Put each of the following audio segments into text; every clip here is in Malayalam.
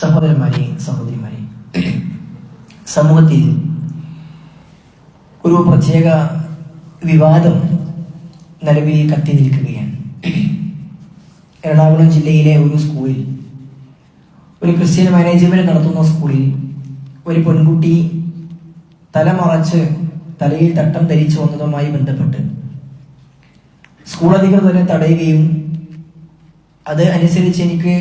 സഹോദരന്മാരെ സഹോദരിമാരെ. സമൂഹത്തിൽ ഒരു പ്രത്യേക വിവാദം നിലവിൽ കത്തി നിൽക്കുകയാണ് എറണാകുളം ജില്ലയിലെ ഒരു സ്കൂളിൽ ഒരു ക്രിസ്ത്യൻ മാനേജ്മെന്റ് നടത്തുന്ന സ്കൂളിൽ ഒരു പെൺകുട്ടി തലമറച്ച് തലയിൽ തട്ടം ധരിച്ചു വന്നതുമായി ബന്ധപ്പെട്ട് സ്കൂൾ അധികൃതരെ തടയുകയും അത് അനുസരിച്ച് എനിക്ക്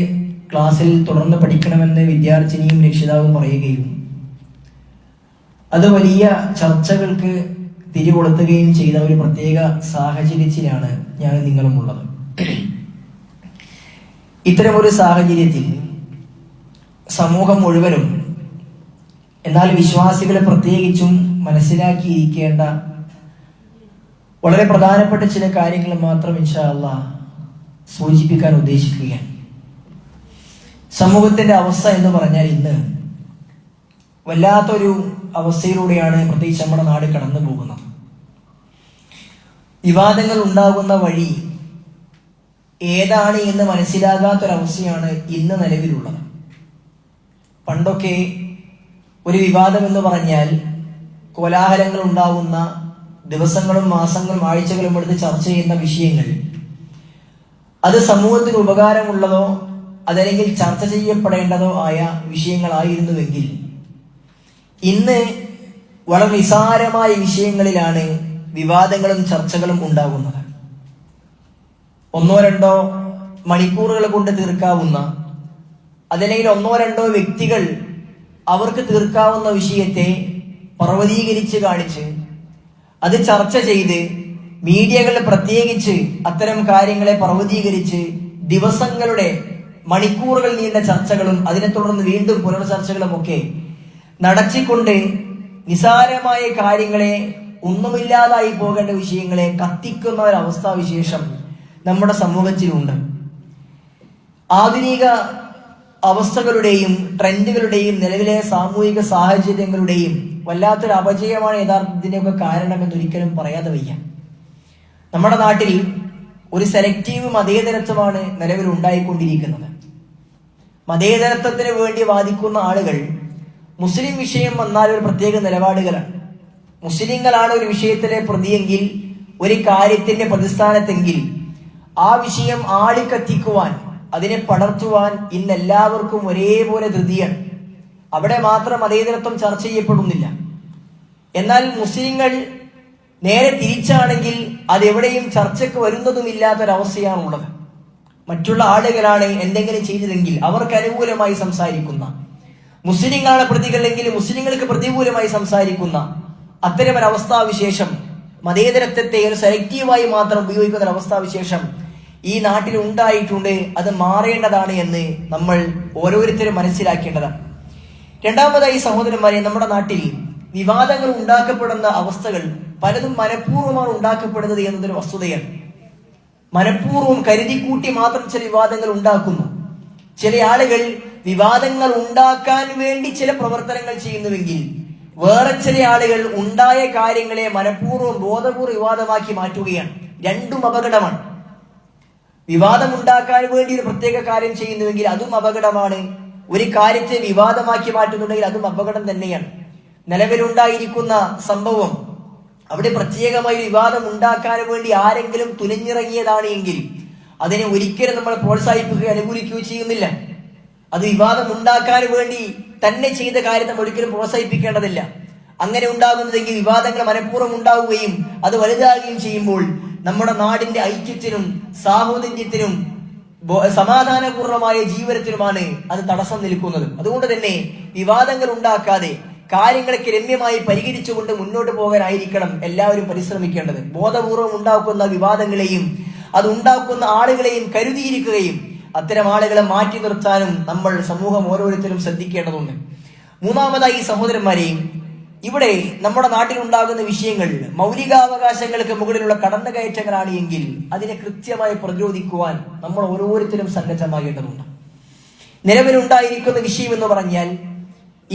ക്ലാസ്സിൽ തുടർന്ന് പഠിക്കണമെന്ന് വിദ്യാർത്ഥിനിയും രക്ഷിതാവും പറയുകയും അത് വലിയ ചർച്ചകൾക്ക് തിരികൊളുത്തുകയും ചെയ്ത ഒരു പ്രത്യേക സാഹചര്യത്തിലാണ് ഞാൻ നിങ്ങളുമുള്ളത്. ഇത്തരമൊരു സാഹചര്യത്തിൽ സമൂഹം മുഴുവനും എന്നാൽ വിശ്വാസികളെ പ്രത്യേകിച്ചും മനസ്സിലാക്കിയിരിക്കേണ്ട വളരെ പ്രധാനപ്പെട്ട ചില കാര്യങ്ങൾ മാത്രം ഇൻഷാ സൂചിപ്പിക്കാൻ ഉദ്ദേശിക്കുകയാണ്. സമൂഹത്തിന്റെ അവസ്ഥ എന്ന് പറഞ്ഞാൽ ഇന്ന് വല്ലാത്തൊരു അവസ്ഥയിലൂടെയാണ് പ്രത്യേകിച്ച് നമ്മുടെ നാട് കടന്നു പോകുന്നത്. വിവാദങ്ങൾ ഉണ്ടാകുന്ന വഴി ഏതാണ് എന്ന് മനസ്സിലാകാത്തൊരവസ്ഥയാണ് ഇന്ന് നിലവിലുള്ളത്. പണ്ടൊക്കെ ഒരു വിവാദം എന്ന് പറഞ്ഞാൽ കോലാഹലങ്ങൾ ഉണ്ടാകുന്ന ദിവസങ്ങളും മാസങ്ങളും ആഴ്ചകളും എടുത്ത് ചർച്ച ചെയ്യുന്ന വിഷയങ്ങൾ. അത് സമൂഹത്തിന് ഉപകാരമുള്ളതോ അതല്ലെങ്കിൽ ചർച്ച ചെയ്യപ്പെടേണ്ടതോ ആയ വിഷയങ്ങളായിരുന്നുവെങ്കിൽ. ഇന്ന് വളരെ നിസാരമായ വിഷയങ്ങളിലാണ് വിവാദങ്ങളും ചർച്ചകളും ഉണ്ടാകുന്നത്. ഒന്നോ രണ്ടോ മണിക്കൂറുകൾ കൊണ്ട് തീർക്കാവുന്ന അതല്ലെങ്കിൽ ഒന്നോ രണ്ടോ വ്യക്തികൾ അവർക്ക് തീർക്കാവുന്ന വിഷയത്തെ പർവതീകരിച്ച് കാണിച്ച് അത് ചർച്ച ചെയ്ത് മീഡിയകൾ പ്രത്യേകിച്ച് അത്തരം കാര്യങ്ങളെ പർവതീകരിച്ച് ദിവസങ്ങളുടെ മണിക്കൂറുകൾ നീണ്ട ചർച്ചകളും അതിനെ തുടർന്ന് വീണ്ടും പുനർചർച്ചകളും ഒക്കെ നടത്തിക്കൊണ്ട് നിസാരമായ കാര്യങ്ങളെ ഒന്നുമില്ലാതായി പോകേണ്ട വിഷയങ്ങളെ കത്തിക്കുന്ന ഒരു അവസ്ഥാവിശേഷം നമ്മുടെ സമൂഹത്തിലുണ്ട്. ആധുനിക അവസ്ഥകളുടെയും ട്രെൻഡുകളുടെയും നിലവിലെ സാമൂഹിക സാഹചര്യങ്ങളുടെയും വല്ലാത്തൊരു അപജയമാണ് യഥാർത്ഥത്തിന്റെയൊക്കെ കാരണമെന്ന് ഒരിക്കലും പറയാതെ വയ്യ. നമ്മുടെ നാട്ടിൽ ഒരു സെലക്റ്റീവ് മതേതരത്വമാണ് നിലവിൽ ഉണ്ടായിക്കൊണ്ടിരിക്കുന്നത്. മതേതരത്വത്തിന് വേണ്ടി വാദിക്കുന്ന ആളുകൾ മുസ്ലിം വിഷയം വന്നാൽ ഒരു പ്രത്യേക നിലപാടുകളാണ്. മുസ്ലിങ്ങളാണ് ഒരു വിഷയത്തിലെ പ്രതിയെങ്കിൽ ഒരു കാര്യത്തിന്റെ പ്രതിസ്ഥാനത്തെങ്കിൽ ആ വിഷയം ആളിക്കത്തിക്കുവാൻ അതിനെ പടർത്തുവാൻ ഇന്ന് എല്ലാവർക്കും ഒരേപോലെ ധൃതിയാണ്. അവിടെ മാത്രം മതേതരത്വം ചർച്ച ചെയ്യപ്പെടുന്നില്ല. എന്നാൽ മുസ്ലിങ്ങൾ നേരെ തിരിച്ചാണെങ്കിൽ അതെവിടെയും ചർച്ചയ്ക്ക് വരുന്നതുമില്ലാത്തൊരവസ്ഥയാണുള്ളത്. മറ്റുള്ള ആളുകളാണ് എന്തെങ്കിലും ചെയ്തതെങ്കിൽ അവർക്ക് അനുകൂലമായി സംസാരിക്കുന്ന. മുസ്ലിങ്ങളാണ് പ്രതികളെങ്കിൽ മുസ്ലിങ്ങൾക്ക് പ്രതികൂലമായി സംസാരിക്കുന്ന. അത്തരം ഒരു അവസ്ഥാവിശേഷം മതേതരത്വത്തെ ഒരു സെലക്റ്റീവായി മാത്രം ഉപയോഗിക്കുന്ന ഒരു അവസ്ഥാവിശേഷം ഈ നാട്ടിൽ ഉണ്ടായിട്ടുണ്ട്. അത് മാറേണ്ടതാണ് എന്ന് നമ്മൾ ഓരോരുത്തരും മനസ്സിലാക്കേണ്ടതാണ്. രണ്ടാമതായി സഹോദരന്മാരെ നമ്മുടെ നാട്ടിൽ വിവാദങ്ങൾ ഉണ്ടാക്കപ്പെടുന്ന അവസ്ഥകൾ പലതും മനഃപൂർവമാണ് ഉണ്ടാക്കപ്പെടുന്നത് എന്നതൊരു വസ്തുതയാണ്. മനഃപൂർവം കരുതിക്കൂട്ടി മാത്രം ചില വിവാദങ്ങൾ ഉണ്ടാക്കുന്നു. ചില ആളുകൾ വിവാദങ്ങൾ ഉണ്ടാക്കാൻ വേണ്ടി ചില പ്രവർത്തനങ്ങൾ ചെയ്യുന്നുവെങ്കിൽ വേറെ ചില ആളുകൾ ഉണ്ടായ കാര്യങ്ങളെ മനഃപൂർവം ബോധപൂർവം വിവാദമാക്കി മാറ്റുകയാണ്. രണ്ടും അപകടമാണ്. വിവാദം ഉണ്ടാക്കാൻ വേണ്ടി ഒരു പ്രത്യേക കാര്യം ചെയ്യുന്നുവെങ്കിൽ അതും അപകടമാണ്. ഒരു കാര്യത്തെ വിവാദമാക്കി മാറ്റുന്നുണ്ടെങ്കിൽ അതും അപകടം തന്നെയാണ്. നിലവിലുണ്ടായിരിക്കുന്ന സംഭവം അവിടെ പ്രത്യേകമായി വിവാദം ഉണ്ടാക്കാൻ വേണ്ടി ആരെങ്കിലും തുലഞ്ഞിറങ്ങിയതാണ് എങ്കിൽ അതിനെ ഒരിക്കലും നമ്മൾ പ്രോത്സാഹിപ്പിക്കുകയോ അനുകൂലിക്കുകയോ ചെയ്യുന്നില്ല. അത് വിവാദം ഉണ്ടാക്കാൻ വേണ്ടി തന്നെ ചെയ്ത കാര്യം നമ്മൾ ഒരിക്കലും പ്രോത്സാഹിപ്പിക്കേണ്ടതില്ല. അങ്ങനെ ഉണ്ടാകുന്നതെങ്കിൽ വിവാദങ്ങൾ മനഃപൂർവം ഉണ്ടാവുകയും അത് വലുതാകുകയും ചെയ്യുമ്പോൾ നമ്മുടെ നാടിന്റെ ഐക്യത്തിനും സാഹോദര്യത്തിനും സമാധാനപൂർണമായ ജീവനത്തിനുമാണ് അത് തടസ്സം നിൽക്കുന്നത്. അതുകൊണ്ട് തന്നെ വിവാദങ്ങൾ ഉണ്ടാക്കാതെ കാര്യങ്ങളൊക്കെ രമ്യമായി പരിഹരിച്ചുകൊണ്ട് മുന്നോട്ട് പോകാനായിരിക്കണം എല്ലാവരും പരിശ്രമിക്കേണ്ടത്. ബോധപൂർവം ഉണ്ടാക്കുന്ന വിവാദങ്ങളെയും അത് ഉണ്ടാക്കുന്ന ആളുകളെയും കരുതിയിരിക്കുകയും അത്തരം ആളുകളെ മാറ്റി നിർത്താനും നമ്മൾ സമൂഹം ഓരോരുത്തരും ശ്രദ്ധിക്കേണ്ടതുണ്ട്. മൂന്നാമതായി സഹോദരന്മാരെയും ഇവിടെ നമ്മുടെ നാട്ടിലുണ്ടാകുന്ന വിഷയങ്ങൾ മൗലികാവകാശങ്ങൾക്ക് മുകളിലുള്ള കടന്നുകയറ്റങ്ങളാണ് എങ്കിൽ അതിനെ കൃത്യമായി പ്രതിരോധിക്കുവാൻ നമ്മൾ ഓരോരുത്തരും സന്നദ്ധമാകേണ്ടതുണ്ട് നിലവിലുണ്ടായിരിക്കുന്ന വിഷയം എന്ന് പറഞ്ഞാൽ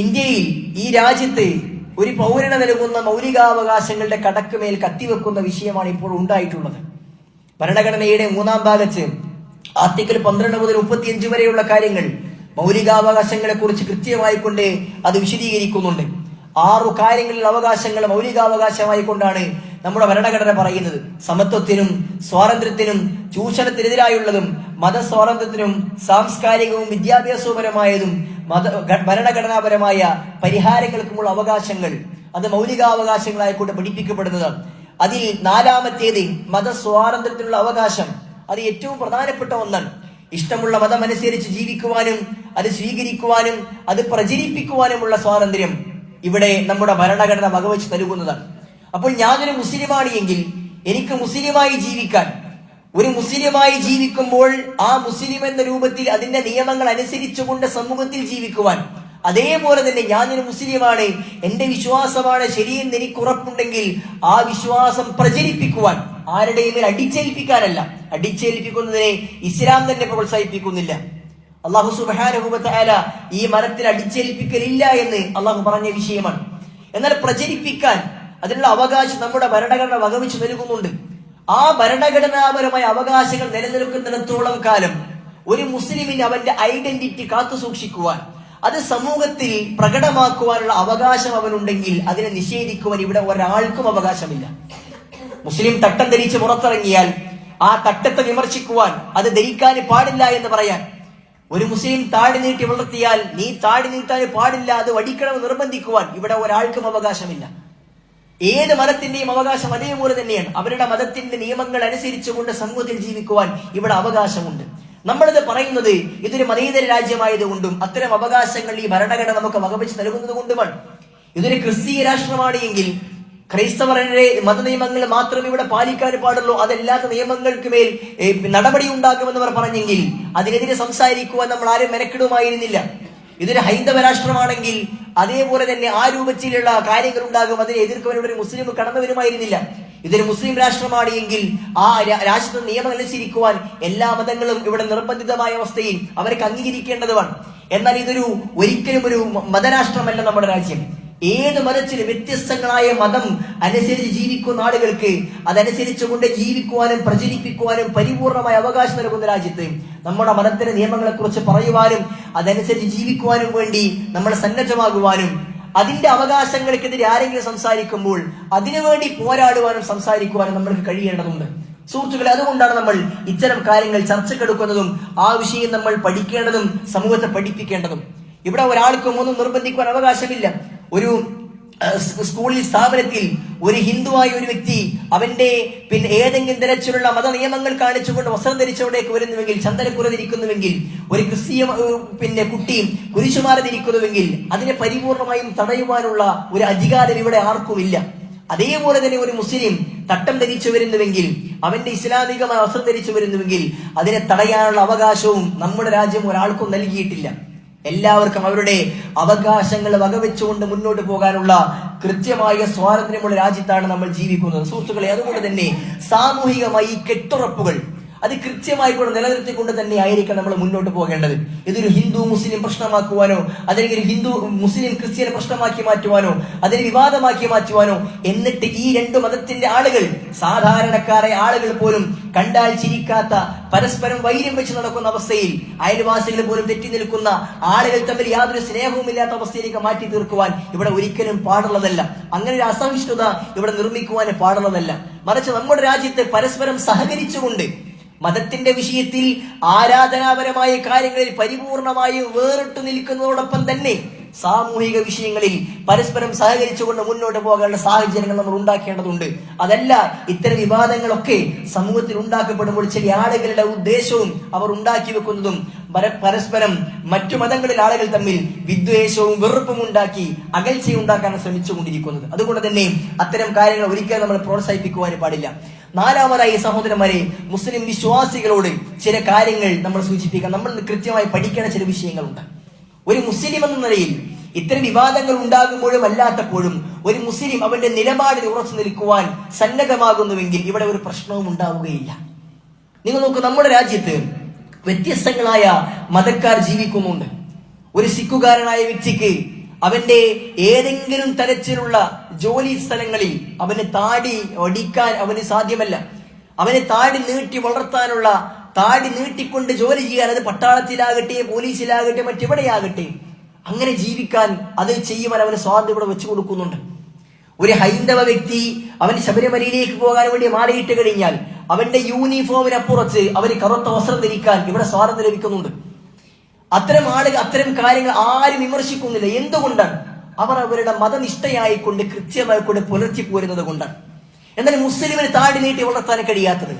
ഇന്ത്യയിൽ ഈ രാജ്യത്തെ ഒരു പൗരന് നൽകുന്ന മൗലികാവകാശങ്ങളുടെ കടക്കുമേൽ കത്തിവെക്കുന്ന വിഷയമാണ് ഇപ്പോൾ ഉണ്ടായിട്ടുള്ളത്. ഭരണഘടനയുടെ മൂന്നാം ഭാഗത്ത് ആർട്ടിക്കിൾ പന്ത്രണ്ട് മുതൽ മുപ്പത്തിയഞ്ച് വരെയുള്ള കാര്യങ്ങൾ മൗലികാവകാശങ്ങളെ കുറിച്ച് കൃത്യമായിക്കൊണ്ട് അത് വിശദീകരിക്കുന്നുണ്ട്. ആറു കാര്യങ്ങളിൽ അവകാശങ്ങൾ മൗലികാവകാശമായി കൊണ്ടാണ് നമ്മുടെ ഭരണഘടന പറയുന്നത്. സമത്വത്തിനും സ്വാതന്ത്ര്യത്തിനും ചൂഷണത്തിനെതിരായുള്ളതും മതസ്വാതന്ത്ര്യത്തിനും സാംസ്കാരികവും വിദ്യാഭ്യാസപരമായതും മത ഭരണഘടനാപരമായ പരിഹാരങ്ങൾക്കുമുള്ള അവകാശങ്ങൾ അത് മൗലികാവകാശങ്ങളായിക്കൊണ്ട് പഠിപ്പിക്കപ്പെടുന്നതാണ്. അതിൽ നാലാമത്തേത് മതസ്വാതന്ത്ര്യത്തിനുള്ള അവകാശം. അത് ഏറ്റവും പ്രധാനപ്പെട്ട ഒന്നാണ്. ഇഷ്ടമുള്ള മതമനുസരിച്ച് ജീവിക്കുവാനും അത് സ്വീകരിക്കുവാനും അത് പ്രചരിപ്പിക്കുവാനുമുള്ള സ്വാതന്ത്ര്യം. ഇവിടെ നമ്മുടെ ഭരണഘടന വകവെച്ച് നൽകുന്നതാണ്. അപ്പോൾ ഞാനൊരു മുസ്ലിമാണ് എങ്കിൽ എനിക്ക് മുസ്ലിമായി ജീവിക്കാൻ ഒരു മുസ്ലിമായി ജീവിക്കുമ്പോൾ ആ മുസ്ലിം എന്ന രൂപത്തിൽ അതിന്റെ നിയമങ്ങൾ അനുസരിച്ചുകൊണ്ട് സമൂഹത്തിൽ ജീവിക്കുവാൻ അതേപോലെ തന്നെ ഞാനൊരു മുസ്ലിമാണ് എന്റെ വിശ്വാസമാണ് ശരിയെന്ന് എനിക്ക് ഉറപ്പുണ്ടെങ്കിൽ ആ വിശ്വാസം പ്രചരിപ്പിക്കുവാൻ ആരുടെയും അടിച്ചേൽപ്പിക്കാനല്ല. അടിച്ചേൽപ്പിക്കുന്നതിനെ ഇസ്ലാം തന്നെ പ്രോത്സാഹിപ്പിക്കുന്നില്ല. അള്ളാഹു സുബാനുഭവത്തായ ഈ മരത്തിൽ അടിച്ചേൽപ്പിക്കലില്ല എന്ന് അള്ളാഹു പറഞ്ഞ വിഷയമാണ്. എന്നാൽ പ്രചരിപ്പിക്കാൻ അതിനുള്ള അവകാശം നമ്മുടെ ഭരണഘടന വകവെച്ച് നൽകുന്നുണ്ട്. ആ ഭരണഘടനാപരമായ അവകാശങ്ങൾ നിലനിൽക്കുന്നിടത്തോളം കാലം ഒരു മുസ്ലിമിന് അവന്റെ ഐഡന്റിറ്റി കാത്തു സൂക്ഷിക്കുവാൻ അത് സമൂഹത്തിൽ പ്രകടമാക്കുവാനുള്ള അവകാശം അവനുണ്ടെങ്കിൽ അതിനെ നിഷേധിക്കുവാൻ ഇവിടെ ഒരാൾക്കും അവകാശമില്ല. മുസ്ലിം തട്ടം ധരിച്ച് പുറത്തിറങ്ങിയാൽ ആ തട്ടത്തെ വിമർശിക്കുവാൻ അത് ധരിക്കാൻ പാടില്ല എന്ന് പറയാൻ ഒരു മുസ്ലിം താടി നീട്ടി വളർത്തിയാൽ നീ താടി നീട്ടാൻ പാടില്ല അത് വടിക്കണമെന്ന് നിർബന്ധിക്കുവാൻ ഇവിടെ ഒരാൾക്കും അവകാശമില്ല. ഏത് മതത്തിന്റെയും അവകാശം അതേപോലെ തന്നെയാണ്. അവരുടെ മതത്തിന്റെ നിയമങ്ങൾ അനുസരിച്ചുകൊണ്ട് സമൂഹത്തിൽ ജീവിക്കുവാൻ ഇവിടെ അവകാശമുണ്ട്. നമ്മളിത് പറയുന്നത് ഇതൊരു മതേതര രാജ്യമായതുകൊണ്ടും അത്തരം അവകാശങ്ങൾ ഈ ഭരണഘടന നമുക്ക് വകവെച്ച് നൽകുന്നത് കൊണ്ടുമാണ്. ഇതൊരു ക്രിസ്തീയ രാഷ്ട്രമാണ് എങ്കിൽ ക്രൈസ്തവരുടെ മതനിയമങ്ങൾ മാത്രം ഇവിടെ പാലിക്കാൻ പാടുള്ളൂ. അതല്ലാത്ത നിയമങ്ങൾക്ക് മേൽ നടപടി ഉണ്ടാക്കുമെന്നവർ പറഞ്ഞെങ്കിൽ അതിനെതിരെ സംസാരിക്കുവാൻ നമ്മൾ ആരും മെനക്കിടുമായിരുന്നില്ല. ഇതൊരു ഹൈന്ദവ രാഷ്ട്രമാണെങ്കിൽ അതേപോലെ തന്നെ ആ രൂപത്തിലുള്ള കാര്യങ്ങൾ ഉണ്ടാകും. അതിനെ എതിർക്കുവാൻ ഇവിടെ ഒരു മുസ്ലിം കടന്നു വരുമായിരുന്നില്ല ഇതൊരു മുസ്ലിം രാഷ്ട്രമാണ് എങ്കിൽ ആ രാഷ്ട്ര നിയമം അനുസരിക്കുവാൻ എല്ലാ മതങ്ങളും ഇവിടെ നിർബന്ധിതമായ അവസ്ഥയിൽ അവർക്ക് അംഗീകരിക്കേണ്ടതുമാണ്. എന്നാൽ ഇതൊരു ഒരിക്കലും ഒരു മതരാഷ്ട്രമല്ല നമ്മുടെ രാജ്യം. ഏത് മതത്തിലും വ്യത്യസ്തങ്ങളായ മതം അനുസരിച്ച് ജീവിക്കുന്ന ആളുകൾക്ക് അതനുസരിച്ച് കൊണ്ട് ജീവിക്കുവാനും പ്രചരിപ്പിക്കുവാനും പരിപൂർണമായ അവകാശം നൽകുന്ന രാജ്യത്ത് നമ്മുടെ മതത്തിന്റെ നിയമങ്ങളെ കുറിച്ച് പറയുവാനും അതനുസരിച്ച് ജീവിക്കുവാനും വേണ്ടി നമ്മൾ സന്നദ്ധമാകുവാനും അതിന്റെ അവകാശങ്ങൾക്കെതിരെ ആരെങ്കിലും സംസാരിക്കുമ്പോൾ അതിനുവേണ്ടി പോരാടുവാനും സംസാരിക്കുവാനും നമ്മൾക്ക് കഴിയേണ്ടതുണ്ട്. സുഹൃത്തുക്കളെ അതുകൊണ്ടാണ് നമ്മൾ ഇത്തരം കാര്യങ്ങൾ ചർച്ചക്കെടുക്കുന്നതും ആ വിഷയം നമ്മൾ പഠിക്കേണ്ടതും സമൂഹത്തെ പഠിപ്പിക്കേണ്ടതും. ഇവിടെ ഒരാൾക്കും ഒന്നും നിർബന്ധിക്കുവാൻ അവകാശമില്ല. ഒരു സ്കൂളിൽ സ്ഥാപനത്തിൽ ഒരു ഹിന്ദുവായ ഒരു വ്യക്തി അവന്റെ പിന്നെ ഏതെങ്കിലും തരത്തിലുള്ള മത നിയമങ്ങൾ കാണിച്ചുകൊണ്ട് വസ്ത്രം ധരിച്ചവിടേക്ക് വരുന്നുവെങ്കിൽ ചന്ദനക്കുറ ഒരു ക്രിസ്തീയ പിന്നെ കുട്ടിയും കുരിശുമാല ധരിക്കുന്നുവെങ്കിൽ അതിനെ പരിപൂർണമായും തടയുവാനുള്ള ഒരു അധികാരം ഇവിടെ ആർക്കുമില്ല. അതേപോലെ തന്നെ ഒരു മുസ്ലിം തട്ടം ധരിച്ചു വരുന്നുവെങ്കിൽ അവന്റെ ഇസ്ലാമികമായ വസ്ത്രം ധരിച്ചു വരുന്നുവെങ്കിൽ അതിനെ തടയാനുള്ള അവകാശവും നമ്മുടെ രാജ്യം ഒരാൾക്കും നൽകിയിട്ടില്ല. എല്ലാവർക്കും അവരുടെ അവകാശങ്ങൾ വകവെച്ചുകൊണ്ട് മുന്നോട്ട് പോകാനുള്ള കൃത്യമായ സ്വാതന്ത്ര്യമുള്ള രാജ്യത്താണ് നമ്മൾ ജീവിക്കുന്നത്. സുഹൃത്തുക്കളെ അതുകൊണ്ട് തന്നെ സാമൂഹികമായി കെട്ടുറപ്പുകൾ അത് കൃത്യമായി കൂടെ നിലനിർത്തിക്കൊണ്ട് തന്നെ ആയിരിക്കണം നമ്മൾ മുന്നോട്ട് പോകേണ്ടത്. ഇതൊരു ഹിന്ദു മുസ്ലിം പ്രശ്നമാക്കുവാനോ അല്ലെങ്കിൽ ഒരു ഹിന്ദു മുസ്ലിം ക്രിസ്ത്യൻ പ്രശ്നമാക്കി മാറ്റുവാനോ അതിനെ വിവാദമാക്കി മാറ്റുവാനോ എന്നിട്ട് ഈ രണ്ട് മതത്തിന്റെ ആളുകൾ സാധാരണക്കാരെ ആളുകൾ പോലും കണ്ടാൽ ചിരിക്കാത്ത പരസ്പരം വൈര്യം വെച്ച് നടക്കുന്ന അവസ്ഥയിൽ അയൽവാസികൾ പോലും തെറ്റി നിൽക്കുന്ന ആളുകൾ തമ്മിൽ യാതൊരു സ്നേഹവും ഇല്ലാത്ത അവസ്ഥയിലേക്ക് മാറ്റി തീർക്കുവാൻ ഇവിടെ ഒരിക്കലും പാടുള്ളതല്ല. അങ്ങനെ ഒരു അസഹിഷ്ണുത ഇവിടെ നിർമ്മിക്കുവാൻ പാടുള്ളതല്ല. മറിച്ച് നമ്മുടെ രാജ്യത്തെ പരസ്പരം സഹകരിച്ചുകൊണ്ട് മതത്തിന്റെ വിഷയത്തിൽ ആരാധനാപരമായ കാര്യങ്ങളിൽ പരിപൂർണമായും വേറിട്ട് നിൽക്കുന്നതോടൊപ്പം തന്നെ സാമൂഹിക വിഷയങ്ങളിൽ പരസ്പരം സഹകരിച്ചുകൊണ്ട് മുന്നോട്ട് പോകാനുള്ള സാഹചര്യങ്ങൾ നമ്മൾ ഉണ്ടാക്കേണ്ടതുണ്ട്. അതല്ല ഇത്തരം വിവാദങ്ങളൊക്കെ സമൂഹത്തിൽ ഉണ്ടാക്കപ്പെടുമ്പോൾ ചില ആളുകളുടെ ഉദ്ദേശവും അവർ ഉണ്ടാക്കി വെക്കുന്നതും പരസ്പരം മറ്റു മതങ്ങളിൽ ആളുകൾ തമ്മിൽ വിദ്വേഷവും വെറുപ്പും ഉണ്ടാക്കി അകൽച്ചയും ഉണ്ടാക്കാൻ ശ്രമിച്ചുകൊണ്ടിരിക്കുന്നത്. അതുകൊണ്ട് തന്നെ അത്തരം കാര്യങ്ങൾ ഒരിക്കലും നമ്മൾ പ്രോത്സാഹിപ്പിക്കുവാൻ പാടില്ല. നാലാമതായി സഹോദരന്മാരെ മുസ്ലിം വിശ്വാസികളോട് ചില കാര്യങ്ങൾ നമ്മൾ സൂചിപ്പിക്കാം. നമ്മൾ കൃത്യമായി പഠിക്കേണ്ട ചില വിഷയങ്ങളുണ്ട്. ഒരു മുസ്ലിം എന്ന നിലയിൽ ഇത്തരം വിവാദങ്ങൾ ഉണ്ടാകുമ്പോഴും അല്ലാത്തപ്പോഴും ഒരു മുസ്ലിം അവന്റെ നിലപാടിൽ ഉറച്ചു നിൽക്കുവാൻ സന്നദ്ധമാകുന്നുവെങ്കിൽ ഇവിടെ ഒരു പ്രശ്നവും ഉണ്ടാവുകയില്ല. നിങ്ങൾ നോക്കൂ നമ്മുടെ രാജ്യത്ത് വ്യത്യസ്തങ്ങളായ മതക്കാർ ജീവിക്കുന്നുണ്ട്. ഒരു സിഖുകാരനായ വ്യക്തിക്ക് അവന്റെ ഏതെങ്കിലും തരത്തിലുള്ള ജോലി സ്ഥലങ്ങളിൽ അവന് താടി ഒടിക്കാൻ അവന് സാധ്യമല്ല. അവന് താടി നീട്ടി വളർത്താനുള്ള താടി നീട്ടിക്കൊണ്ട് ജോലി ചെയ്യാൻ അത് പട്ടാളത്തിലാകട്ടെ പോലീസിലാകട്ടെ മറ്റെവിടെയാകട്ടെ അങ്ങനെ ജീവിക്കാൻ അത് ചെയ്യുവാൻ അവന് സ്വാതന്ത്ര്യം ഇവിടെ വെച്ചു കൊടുക്കുന്നുണ്ട്. ഒരു ഹൈന്ദവ വ്യക്തി അവൻ ശബരിമലയിലേക്ക് പോകാൻ വേണ്ടി മാറിയിട്ട് കഴിഞ്ഞാൽ അവന്റെ യൂണിഫോമിനപ്പുറത്ത് അവന് കറുത്ത വസ്ത്രം ധരിക്കാൻ ഇവിടെ സ്വാതന്ത്ര്യം ലഭിക്കുന്നുണ്ട്. അത്തരം ആളുകൾ അത്തരം കാര്യങ്ങൾ ആരും വിമർശിക്കുന്നില്ല. എന്തുകൊണ്ടാണ്? അവർ അവരുടെ മതനിഷ്ഠയായിക്കൊണ്ട് കൃത്യമായിക്കൊണ്ട് പുലർത്തി പോരുന്നത് കൊണ്ടാണ്. എന്നാൽ മുസ്ലിമിന് താടി നീട്ടി വളർത്താൻ കഴിയാത്തത്.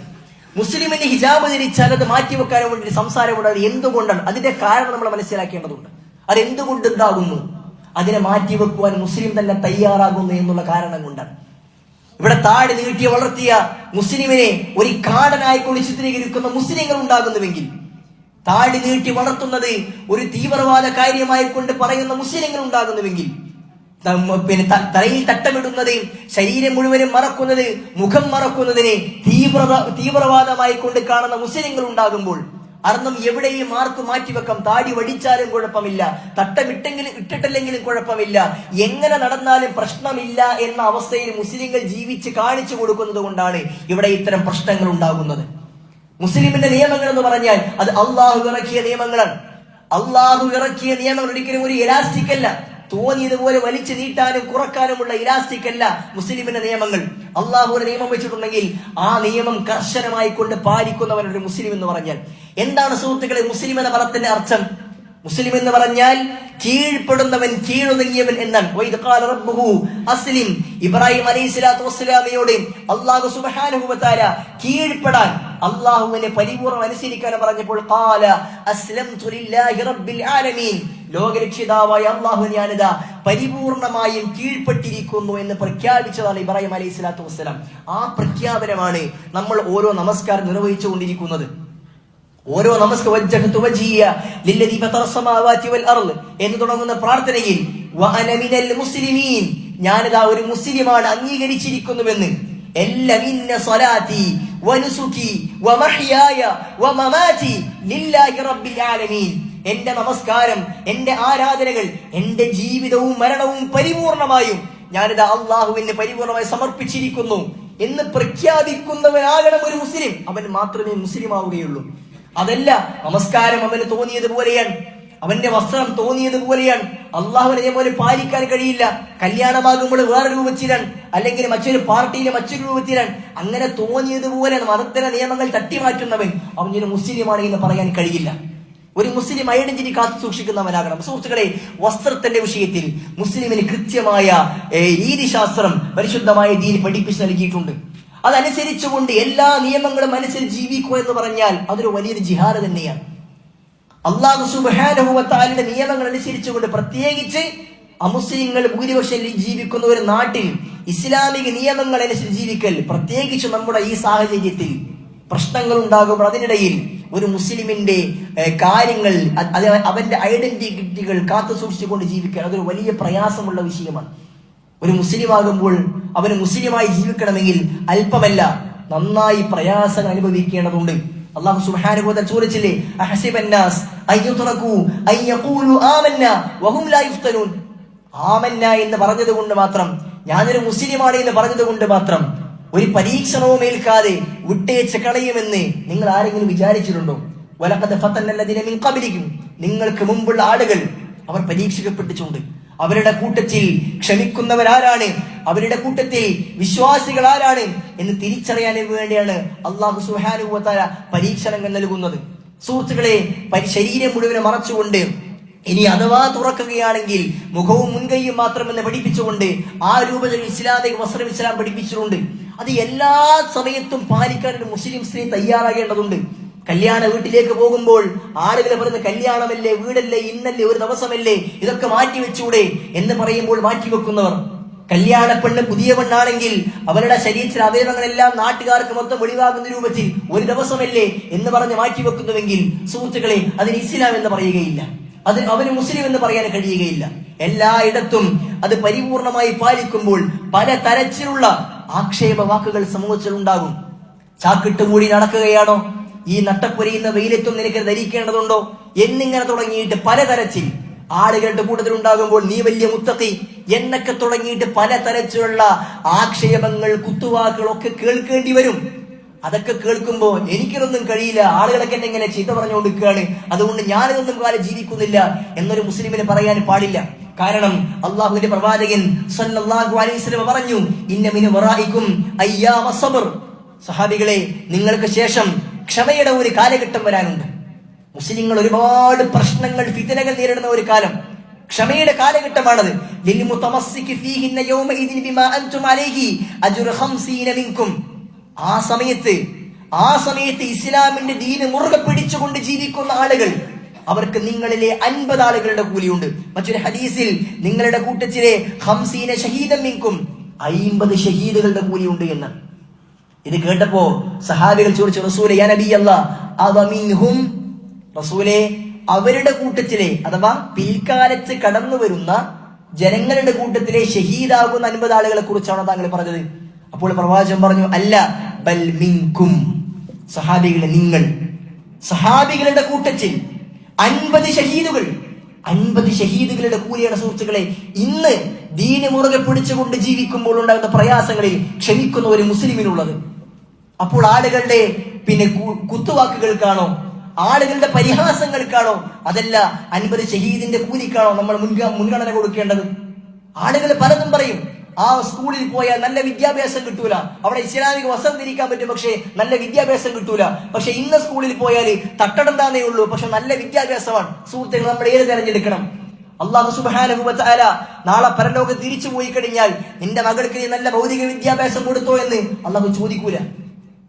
മുസ്ലിമിന്റെ ഹിജാബ് ധരിച്ചാൽ അത് മാറ്റിവെക്കാനും വേണ്ടി സംസാരം കൊണ്ടാണ് എന്തുകൊണ്ടാണ്? അതിന്റെ കാരണം നമ്മൾ മനസ്സിലാക്കേണ്ടതുണ്ട്. അത് എന്തുകൊണ്ട് ഉണ്ടാകുന്നു? അതിനെ മാറ്റിവെക്കുവാൻ മുസ്ലിം തന്നെ തയ്യാറാകുന്നു എന്നുള്ള കാരണം കൊണ്ടാണ്. ഇവിടെ താടി നീട്ടി വളർത്തിയ മുസ്ലിമിനെ ഒരു കാടനായിക്കൊണ്ട് ചിത്രീകരിക്കുന്ന മുസ്ലിങ്ങൾ ഉണ്ടാകുന്നുവെങ്കിൽ താടി നീട്ടി വളർത്തുന്നത് ഒരു തീവ്രവാദ കാര്യമായി കൊണ്ട് പറയുന്ന മുസ്ലിങ്ങൾ ഉണ്ടാകുന്നുവെങ്കിൽ പിന്നെ തലയിൽ തട്ടമിടുന്നത് ശരീരം മുഴുവനും മറക്കുന്നത് മുഖം മറക്കുന്നതിനെ തീവ്രത തീവ്രവാദമായി കൊണ്ട് കാണുന്ന മുസ്ലിങ്ങൾ ഉണ്ടാകുമ്പോൾ അർണം എവിടെയും ആർക്ക് മാറ്റിവെക്കാം? താടി വടിച്ചാലും കുഴപ്പമില്ല. തട്ടമിട്ടെങ്കിലും ഇട്ടിട്ടില്ലെങ്കിലും കുഴപ്പമില്ല. എങ്ങനെ നടന്നാലും പ്രശ്നമില്ല എന്ന അവസ്ഥയിൽ മുസ്ലിങ്ങൾ ജീവിച്ച് കാണിച്ചു കൊടുക്കുന്നത് കൊണ്ടാണ് ഇവിടെ ഇത്തരം പ്രശ്നങ്ങൾ ഉണ്ടാകുന്നത്. മുസ്ലിമിന്റെ നിയമങ്ങൾ എന്ന് പറഞ്ഞാൽ അത് അള്ളാഹു ഇറക്കിയ നിയമങ്ങളാണ്. അള്ളാഹു ഇറക്കിയ നിയമങ്ങൾ ഒരിക്കലും ഒരു ഇലാസ്റ്റിക് അല്ല. തോന്നിയതുപോലെ വലിച്ചു നീട്ടാനും കുറക്കാനുമുള്ള ഇലാസ്റ്റിക് അല്ല മുസ്ലിമിന്റെ നിയമങ്ങൾ. അള്ളാഹു ഒരു നിയമം വെച്ചിട്ടുണ്ടെങ്കിൽ ആ നിയമം കർശനമായി കൊണ്ട് പാലിക്കുന്നവൻ ഒരു മുസ്ലിം എന്ന് പറഞ്ഞാൽ. എന്താണ് സുഹൃത്തുക്കളെ മുസ്ലിം എന്ന പദത്തിന്റെ അർത്ഥം? മുസ്ലിം എന്ന് പറഞ്ഞാൽ കീഴ്പ്പെടുന്നവൻ കീഴൊതുങ്ങിയവൻ എന്നാണ്. അസ്ലിം ഇബ്രാഹിം അലൈഹി സ്വലാത്തു വസ്സലാമയോട് അള്ളാഹു സുബ്ഹാനഹു വതആല കീഴ്പ്പെടാൻ അള്ളാഹുവിനെ പരിപൂർണം അനുസരിക്കാൻ പറഞ്ഞപ്പോൾ അസ്ലംതു ലില്ലാഹി റബ്ബിൽ ആലമീൻ. ലോകരക്ഷിതാവായ അള്ളാഹു ഞാനിതാ പരിപൂർണമായും കീഴ്പ്പെട്ടിരിക്കുന്നു എന്ന് പ്രഖ്യാപിച്ചതാണ് ഇബ്രാഹിം അലൈഹി സ്വലാത്തു വസ്സലാം. ആ പ്രഖ്യാപനമാണ് നമ്മൾ ഓരോ നമസ്കാരം നിർവഹിച്ചുകൊണ്ടിരിക്കുന്നത്. ഓരോ എന്ന് തുടങ്ങുന്ന പ്രാർത്ഥനയിൽ ഞാനിതാ ഒരു മുസ്ലിമാണ് അംഗീകരിച്ചിരിക്കുന്നുവെന്ന്. എന്റെ നമസ്കാരം എന്റെ ആരാധനകൾ എന്റെ ജീവിതവും മരണവും പരിപൂർണമായും ഞാനിത് അള്ളാഹുവിന് പരിപൂർണമായി സമർപ്പിച്ചിരിക്കുന്നു എന്ന് പ്രഖ്യാപിക്കുന്നവനാകണം ഒരു മുസ്ലിം. അവൻ മാത്രമേ മുസ്ലിം ആവുകയുള്ളൂ അതല്ല നമസ്കാരം അവന് തോന്നിയതുപോലെയാണ്. അവന്റെ വസ്ത്രം തോന്നിയതുപോലെയാണ്. അള്ളാഹുവിനെ അതേപോലെ പാലിക്കാൻ കഴിയില്ല. കല്യാണമാകുമ്പോൾ വേറെ രൂപത്തിലാണ്. അല്ലെങ്കിൽ മറ്റൊരു പാർട്ടിയിലെ മറ്റൊരു രൂപത്തിലാണ്. അങ്ങനെ തോന്നിയതുപോലെ മതത്തിലെ നിയമങ്ങൾ തട്ടിമാറ്റുന്നവൻ അവനൊരു മുസ്ലിമാണ് എന്ന് പറയാൻ കഴിയില്ല. ഒരു മുസ്ലിം ഐഡന്റിറ്റി കാത്തു സൂക്ഷിക്കുന്നവനാകണം. സുഹൃത്തുക്കളെ വസ്ത്രത്തിന്റെ വിഷയത്തിൽ മുസ്ലിമിന് കൃത്യമായ രീതിശാസ്ത്രം പരിശുദ്ധമായ രീതിയിൽ പഠിപ്പിച്ച് നൽകിയിട്ടുണ്ട്. അതനുസരിച്ചുകൊണ്ട് എല്ലാ നിയമങ്ങളും അനുസരിച്ച് ജീവിക്കുക എന്ന് പറഞ്ഞാൽ അതൊരു വലിയൊരു ജിഹാദ് തന്നെയാണ്. അള്ളാഹു സുബാനുഭവത്താലിന്റെ നിയമങ്ങൾ അനുസരിച്ചുകൊണ്ട് പ്രത്യേകിച്ച് അമുസ്ലിങ്ങൾ ഭൂരിപക്ഷം ജീവിക്കുന്ന ഒരു നാട്ടിൽ ഇസ്ലാമിക നിയമങ്ങൾ അനുസരിച്ച് ജീവിക്കൽ പ്രത്യേകിച്ച് നമ്മുടെ ഈ സാഹചര്യത്തിൽ പ്രശ്നങ്ങൾ ഉണ്ടാകും അതിനിടയിൽ ഒരു മുസ്ലിമിന്റെ കാര്യങ്ങൾ അവന്റെ ഐഡന്റിറ്റികൾ കാത്തു സൂക്ഷിച്ചുകൊണ്ട് ജീവിക്കുക അതൊരു വലിയ പ്രയാസമുള്ള വിഷയമാണ്. ഒരു മുസ്ലിം ആകുമ്പോൾ അവന് മുസ്ലിമായി ജീവിക്കണമെങ്കിൽ അല്പമല്ല നന്നായി പ്രയാസം അനുഭവിക്കേണ്ടതുണ്ട്. അള്ളാഹു സുബ്ഹാനഹു വതആല ചോദിച്ചില്ലേ അഹസിബന്നാസ് അയ്യുത്രകു അയ്യഖൂലു ആമന്ന വഹും ലാ യുഫ്തനൂൻ. ആമന്ന എന്ന് പറഞ്ഞതുകൊണ്ട് മാത്രം ഞാനൊരു മുസ്ലിമാണ് എന്ന് പറഞ്ഞതുകൊണ്ട് മാത്രം ഒരു പരീക്ഷണവും ഏൽക്കാതെ വിട്ടേച്ച് കളയുമെന്ന് നിങ്ങൾ ആരെങ്കിലും വിചാരിച്ചിട്ടുണ്ടോ? മിൻ ഖബ്ലിക്കും നിങ്ങൾക്ക് മുമ്പുള്ള ആളുകൾ അവർ പരീക്ഷിക്കപ്പെട്ടിട്ടുണ്ട്. അവരുടെ കൂട്ടത്തിൽ ക്ഷമിക്കുന്നവരാരാണ്? അവരുടെ കൂട്ടത്തിൽ വിശ്വാസികൾ ആരാണ് എന്ന് തിരിച്ചറിയാൻ വേണ്ടിയാണ് അള്ളാഹു സുഹാനുഭവത്തായ പരീക്ഷണങ്ങൾ നൽകുന്നത്. സുഹൃത്തുക്കളെ ശരീരം മുഴുവനെ മറച്ചുകൊണ്ട് ഇനി അഥവാ തുറക്കുകയാണെങ്കിൽ മുഖവും മുൻകൈയും മാത്രമെന്ന് പഠിപ്പിച്ചുകൊണ്ട് ആ രൂപത്തിൽ ഇസ്ലാതെ വസ്ത്രം ഇസ്ലാം പഠിപ്പിച്ചിട്ടുണ്ട് അത് എല്ലാ സമയത്തും പാലിക്കാൻ ഒരു മുസ്ലിം സ്ത്രീ തയ്യാറാകേണ്ടതുണ്ട്. കല്യാണ വീട്ടിലേക്ക് പോകുമ്പോൾ ആരെങ്കിലും പറയുന്ന കല്യാണമല്ലേ വീടല്ലേ ഇന്നല്ലേ ഒരു ദിവസമല്ലേ ഇതൊക്കെ മാറ്റി വെച്ചൂടെ എന്ന് പറയുമ്പോൾ മാറ്റി വെക്കുന്നവർ. കല്യാണ പെണ്ണ് പുതിയ പെണ്ണാണെങ്കിൽ അവരുടെ ശരീരത്തിലെ അവയവങ്ങളെല്ലാം നാട്ടുകാർക്ക് മൊത്തം വെളിവാകുന്ന രൂപത്തിൽ ഒരു ദിവസമല്ലേ എന്ന് പറഞ്ഞ് മാറ്റി വെക്കുന്നുവെങ്കിൽ സുഹൃത്തുക്കളെ അതിന് ഇസ്ലാം എന്ന് പറയുകയില്ല. അത് അവന് മുസ്ലിം എന്ന് പറയാൻ കഴിയുകയില്ല. എല്ലായിടത്തും അത് പരിപൂർണമായി പാലിക്കുമ്പോൾ പല തരത്തിലുള്ള ആക്ഷേപ വാക്കുകൾ സമൂഹത്തിൽ ഉണ്ടാകും ചാക്കിട്ട് കൂടി നടക്കുകയാണോ? ഈ നട്ടപ്പൊരിയുന്ന വെയിലത്തും നിനക്ക് ധരിക്കേണ്ടതുണ്ടോ? എന്നിങ്ങനെ തുടങ്ങിയിട്ട് പലതരത്തിൽ ആളുകളുടെ കൂട്ടത്തിലുണ്ടാകുമ്പോൾ നീ വലിയ മുത്തത്തി എന്നൊക്കെ തുടങ്ങിയിട്ട് പലതരത്തിലുള്ള ആക്ഷേപങ്ങൾ കുത്തുവാക്കുകളൊക്കെ കേൾക്കേണ്ടി വരും. അതൊക്കെ കേൾക്കുമ്പോൾ എനിക്കിതൊന്നും കഴിയില്ല. ആളുകളൊക്കെ എന്നെ ഇങ്ങനെ ചീത്ത പറഞ്ഞുകൊണ്ടിരിക്കുകയാണ്. അതുകൊണ്ട് ഞാനിതൊന്നും കാലം ജീവിക്കുന്നില്ല എന്നൊരു മുസ്ലിമിന് പറയാൻ പാടില്ല. കാരണം അള്ളാഹുവിന്റെ പ്രവാചകൻ സല്ലല്ലാഹു അലൈഹി വസല്ലം പറഞ്ഞു ഇന്ന മിന വറായിക്കും അയ്യാമ സബർ. സഹാബികളെ നിങ്ങൾക്ക് ശേഷം ക്ഷമയുടെ ഒരു കാലഘട്ടം വരാനുണ്ട്. മുസ്ലിങ്ങൾ ഒരുപാട് പ്രശ്നങ്ങൾ ഫിതനകൾ നേരിടുന്ന ഒരു കാലം. ക്ഷമയുടെ കാലഘട്ടമാണത്. ലിൽമുതമസ്സികി ഫീഹിന്ന യൗമഇദിൻ ബിമാ അൻതും അലൈഹി അജ്റു 50 മിൻകും. ആ സമയത്ത് ആ സമയത്ത് ഇസ്ലാമിന്റെ ദീന് മുറുകെ പിടിച്ചുകൊണ്ട് ജീവിക്കുന്ന ആളുകൾ അവർക്ക് നിങ്ങളിലെ അൻപത് ആളുകളുടെ കൂലിയുണ്ട്. മറ്റൊരു ഹദീസിൽ നിങ്ങളുടെ കൂട്ടത്തിലെ ഹംസീന ഷഹീദം മിങ്കും അയിമ്പത് ഷഹീദുകളുടെ കൂലിയുണ്ട് എന്ന്. ഇത് കേട്ടപ്പോ സഹാബികൾ ചോദിച്ചു റസൂലെ യാ നബി അവമിൻഹും റസൂലെ അവരുടെ കൂട്ടത്തിലെ അഥവാ പിൽക്കാലത്ത് കടന്നു വരുന്ന ജനങ്ങളുടെ കൂട്ടത്തിലെ ഷഹീദാകുന്ന അൻപത് ആളുകളെ കുറിച്ചാണോ താങ്കൾ പറഞ്ഞത്. അപ്പോൾ പ്രവാചകൻ പറഞ്ഞു അല്ല ബൽ മിങ്കും സഹാബികളെ നിങ്ങൾ. സഹാബികളുടെ കൂട്ടത്തിൽ അൻപത് ഷഹീദുകൾ. അൻപത് ഷഹീദുകളുടെ കൂലിയാണ് സുഹൃത്തുക്കളെ ഇന്ന് ദീന മുറുകെ പിടിച്ചുകൊണ്ട് ജീവിക്കുമ്പോൾ ഉണ്ടാകുന്ന പ്രയാസങ്ങളിൽ ക്ഷമിക്കുന്ന ഒരു മുസ്ലിമിനുള്ളത്. അപ്പോൾ ആളുകളുടെ പിന്നെ കുത്തുവാക്കുകൾക്കാണോ ആളുകളുടെ പരിഹാസങ്ങൾക്കാണോ അതല്ല അൻപത് ഷഹീദിന്റെ കൂലിക്കാണോ നമ്മൾ മുൻഗണ മുൻഗണന കൊടുക്കേണ്ടത്? ആളുകൾ പലതും പറയും ആ സ്കൂളിൽ പോയാൽ നല്ല വിദ്യാഭ്യാസം കിട്ടൂല. അവിടെ ഇസ്ലാമിക വസ്ത്രം ധരിക്കാൻ പറ്റും പക്ഷേ നല്ല വിദ്യാഭ്യാസം കിട്ടൂല. പക്ഷെ ഇന്ന സ്കൂളിൽ പോയാൽ തട്ടടം താന്നേ ഉള്ളൂ പക്ഷെ നല്ല വിദ്യാഭ്യാസമാണ്. സുഹൃത്തുക്കൾ നമ്മൾ ഏത് തെരഞ്ഞെടുക്കണം? അള്ളാഹു സുബാനുഭവത്താല നാളെ പരലോകം തിരിച്ചു പോയി കഴിഞ്ഞാൽ നിന്റെ മകൾക്ക് നല്ല ഭൗതിക വിദ്യാഭ്യാസം കൊടുത്തോ എന്ന് അള്ളാഹു ചോദിക്കൂല.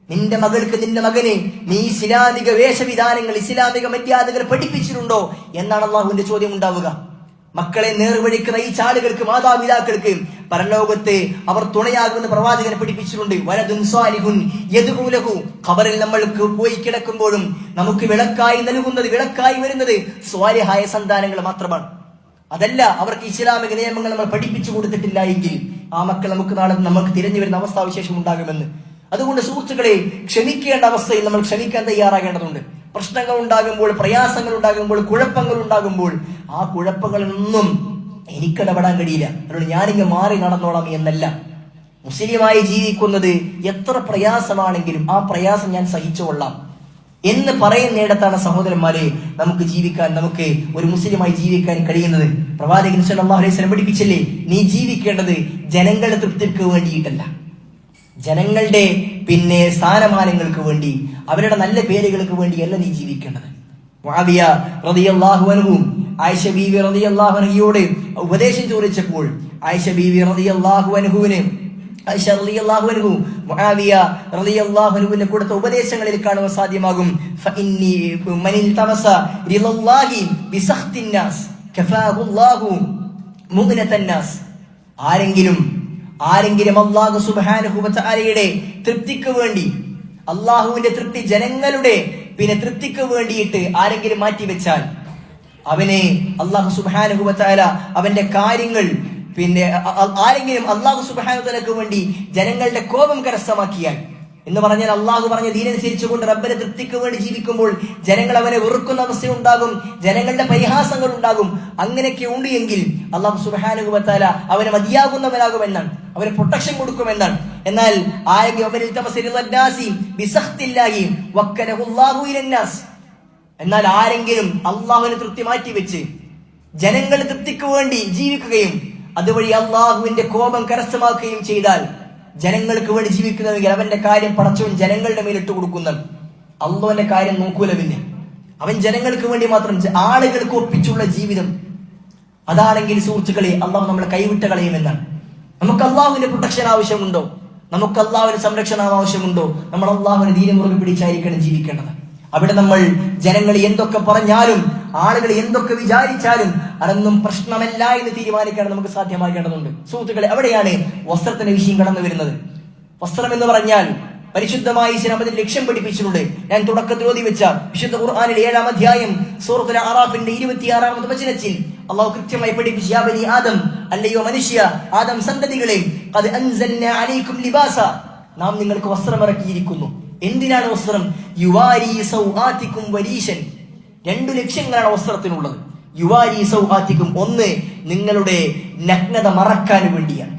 നിന്റെ മകൾക്ക് നിന്റെ മകനെ നീ ഇസ്ലാമിക വേഷവിധാനങ്ങൾ ഇസ്ലാമിക മര്യാദകൾ പഠിപ്പിച്ചിട്ടുണ്ടോ എന്നാണ് അള്ളാഹുവിന്റെ ചോദ്യം ഉണ്ടാവുക. മക്കളെ നേർവഴിക്ക് നയിച്ച ആളുകൾക്ക് മാതാപിതാക്കൾക്ക് പരലോകത്തെ അവർ തുണയാകുന്ന പ്രവാചകനെ പഠിപ്പിച്ചിട്ടുണ്ട്. വലതും സ്വാലിഹുൻ യദുകൂലഹു ഖബറിൽ നമ്മൾക്ക് പോയി കിടക്കുമ്പോഴും നമുക്ക് വിളക്കായി നൽകുന്നത് വിളക്കായി വരുന്നത് സ്വാലിഹായ സന്താനങ്ങൾ മാത്രമാണ്. അതല്ല അവർക്ക് ഇസ്ലാമിക നിയമങ്ങൾ നമ്മൾ പഠിപ്പിച്ചു കൊടുത്തിട്ടില്ല എങ്കിൽ ആ മക്കൾ നമുക്ക് നാളെ നമുക്ക് തിരഞ്ഞു വരുന്ന അവസ്ഥാവിശേഷം ഉണ്ടാകുമെന്ന്. അതുകൊണ്ട് സുഹൃത്തുക്കളെ ക്ഷമിക്കേണ്ട അവസ്ഥയിൽ നമ്മൾ ക്ഷമിക്കാൻ തയ്യാറാകേണ്ടതുണ്ട്. പ്രശ്നങ്ങൾ ഉണ്ടാകുമ്പോൾ പ്രയാസങ്ങൾ ഉണ്ടാകുമ്പോൾ കുഴപ്പങ്ങൾ ഉണ്ടാകുമ്പോൾ ആ കുഴപ്പങ്ങളൊന്നും എനിക്കിടപെടാൻ കഴിയില്ല. അതുകൊണ്ട് ഞാനിങ്ങ് മാറി നടന്നോളാം എന്നല്ല. മുസ്ലിമായി ജീവിക്കുന്നത് എത്ര പ്രയാസമാണെങ്കിലും ആ പ്രയാസം ഞാൻ സഹിച്ചുകൊള്ളാം എന്ന് പറയുന്നിടത്താണ് സഹോദരന്മാരെ നമുക്ക് ജീവിക്കാൻ നമുക്ക് ഒരു മുസ്ലിമായി ജീവിക്കാൻ കഴിയുന്നത്. പ്രവാചകൻ അള്ളാഹുലേ അലൈഹി നീ ജീവിക്കേണ്ടത് ജനങ്ങളുടെ തൃപ്തിക്ക് വേണ്ടിയിട്ടല്ല. ജനങ്ങളുടെ പിന്നെ സ്ഥാനമാനങ്ങൾക്ക് വേണ്ടി അവരുടെ നല്ല പേരുകൾക്ക് വേണ്ടിയല്ല നീ ജീവിക്കേണ്ടത്. മാവിയ റളിയല്ലാഹു അൻഹു ആയിഷ ബീവി റളിയല്ലാഹു അൻഹയോട് ഉപദേശം ചോദിച്ചപ്പോൾ ആയിഷ ബീവി റളിയല്ലാഹു അനുഹുവിന് ആയിഷ റളിയല്ലാഹു അൻഹു മുആവിയ റളിയല്ലാഹു അൻഹുവിന് കൊടുത്ത ഉപദേശങ്ങളിൽ കാണുവാൻ സാധ്യമാകും. ഫഇന്നി മനിൽ തമസ റിളല്ലാഹി ബിസഖ്തിന്നാസ് കഫാഹുല്ലാഹു മുഗ്നതന്നാസ് ആരെങ്കിലും ആരെങ്കിലും അള്ളാഹു സുബ്ഹാനഹു വതആലയുടെ തൃപ്തിക്ക് വേണ്ടി അള്ളാഹുവിന്റെ തൃപ്തി ജനങ്ങളുടെ പിന്നെ തൃപ്തിക്ക് വേണ്ടിയിട്ട് ആരെങ്കിലും മാറ്റിവെച്ചാൽ അവനെ അള്ളാഹു സുബ്ഹാനഹു വതആല അവന്റെ കാര്യങ്ങൾ പിന്നെ ആരെങ്കിലും അള്ളാഹു സുബാനുതലക്ക് വേണ്ടി ജനങ്ങളുടെ കോപം കരസ്ഥമാക്കിയാൽ എന്ന് പറഞ്ഞാൽ അള്ളാഹു പറഞ്ഞ ദീനനുസരിച്ചുകൊണ്ട് റബ്ബിനെ തൃപ്തിക്ക് വേണ്ടി ജീവിക്കുമ്പോൾ ജനങ്ങൾ അവനെ വെറുക്കുന്ന അവസ്ഥ ഉണ്ടാകും ജനങ്ങളുടെ പരിഹാസങ്ങൾ ഉണ്ടാകും. അങ്ങനെയൊക്കെ ഉണ്ട് എങ്കിൽ അള്ളാഹു സുഹാനുഭവത്താല അവനെ മതിയാകുന്നവനാകുമെന്നാണ് അവന് പ്രൊട്ടക്ഷൻ കൊടുക്കുമെന്നാണ്. എന്നാൽ എന്നാൽ ആരെങ്കിലും അള്ളാഹുവിനെ തൃപ്തി മാറ്റി വെച്ച് ജനങ്ങളുടെ തൃപ്തിക്ക് വേണ്ടി ജീവിക്കുകയും അതുവഴി അള്ളാഹുവിന്റെ കോപം കരസ്ഥമാക്കുകയും ചെയ്താൽ ജനങ്ങൾക്ക് വേണ്ടി ജീവിക്കുന്നവെങ്കിൽ അവന്റെ കാര്യം പടച്ചവൻ ജനങ്ങളുടെ മേലിട്ട് ഇട്ട് കൊടുക്കുന്നത്. അള്ളാഹുവിന്റെ കാര്യം നോക്കൂല പിന്നെ. അവൻ ജനങ്ങൾക്ക് വേണ്ടി മാത്രം ആളുകൾക്ക് ഒപ്പിച്ചുള്ള ജീവിതം. അതാണെങ്കിൽ സുഹൃത്തുക്കളെ അള്ളാഹു നമ്മളെ കൈവിട്ട കളയുമെന്നാണ്. നമുക്ക് അള്ളാഹുവിന്റെ പ്രൊട്ടക്ഷൻ ആവശ്യമുണ്ടോ? നമുക്ക് അള്ളാഹുവിന്റെ സംരക്ഷണം ആവശ്യമുണ്ടോ? നമ്മൾ അള്ളാഹുവിന് ദീന മുറുകെ പിടിച്ചായിരിക്കണം ജീവിക്കേണ്ടത്. അവിടെ നമ്മൾ ജനങ്ങൾ എന്തൊക്കെ പറഞ്ഞാലും ആളുകൾ എന്തൊക്കെ വിചാരിച്ചാലും അതൊന്നും പ്രശ്നമല്ല എന്ന് തീരുമാനിക്കാൻ നമുക്ക് സാധ്യമാക്കേണ്ടതുണ്ട് സുഹൃത്തുക്കളെ അവിടെയാണ് വസ്ത്രത്തിന്റെ വിഷയം കടന്നു വരുന്നത്. വസ്ത്രം എന്ന് പറഞ്ഞാൽ പരിശുദ്ധമായ ഇസ്ലാമത്തിൽ ലക്ഷ്യം പഠിപ്പിച്ചിട്ടുണ്ട്. ഞാൻ തുടക്കത്തിൽ ഓതി വെച്ച വിശുദ്ധ ഖുർആാനിൽ ഏഴാം അധ്യായം സൂറത്തുൽ അറാഫിന്റെ ഇരുപത്തിയാറാമത് വചനത്തിൽ അള്ളാഹു കൃത്യമായി പഠിപ്പിച്ചു യാ ആദം അല്ലയോ മനുഷ്യ ആദം സന്തതികളെ അത് അലൈക്കും ലിബാസ. നാം നിങ്ങൾക്ക് വസ്ത്രം ഇറക്കിയിരിക്കുന്നു. എന്തിനാണ് വസ്ത്രം? യുവാരി സൗആത്തിക്കും വരീശൻ. രണ്ടു ലക്ഷ്യങ്ങളാണ് വസ്ത്രത്തിനുള്ളത്. യുവാരി സൗഹാത്തിക്കും ഒന്ന് നിങ്ങളുടെ നഗ്നത മറക്കാൻ വേണ്ടിയാണ്.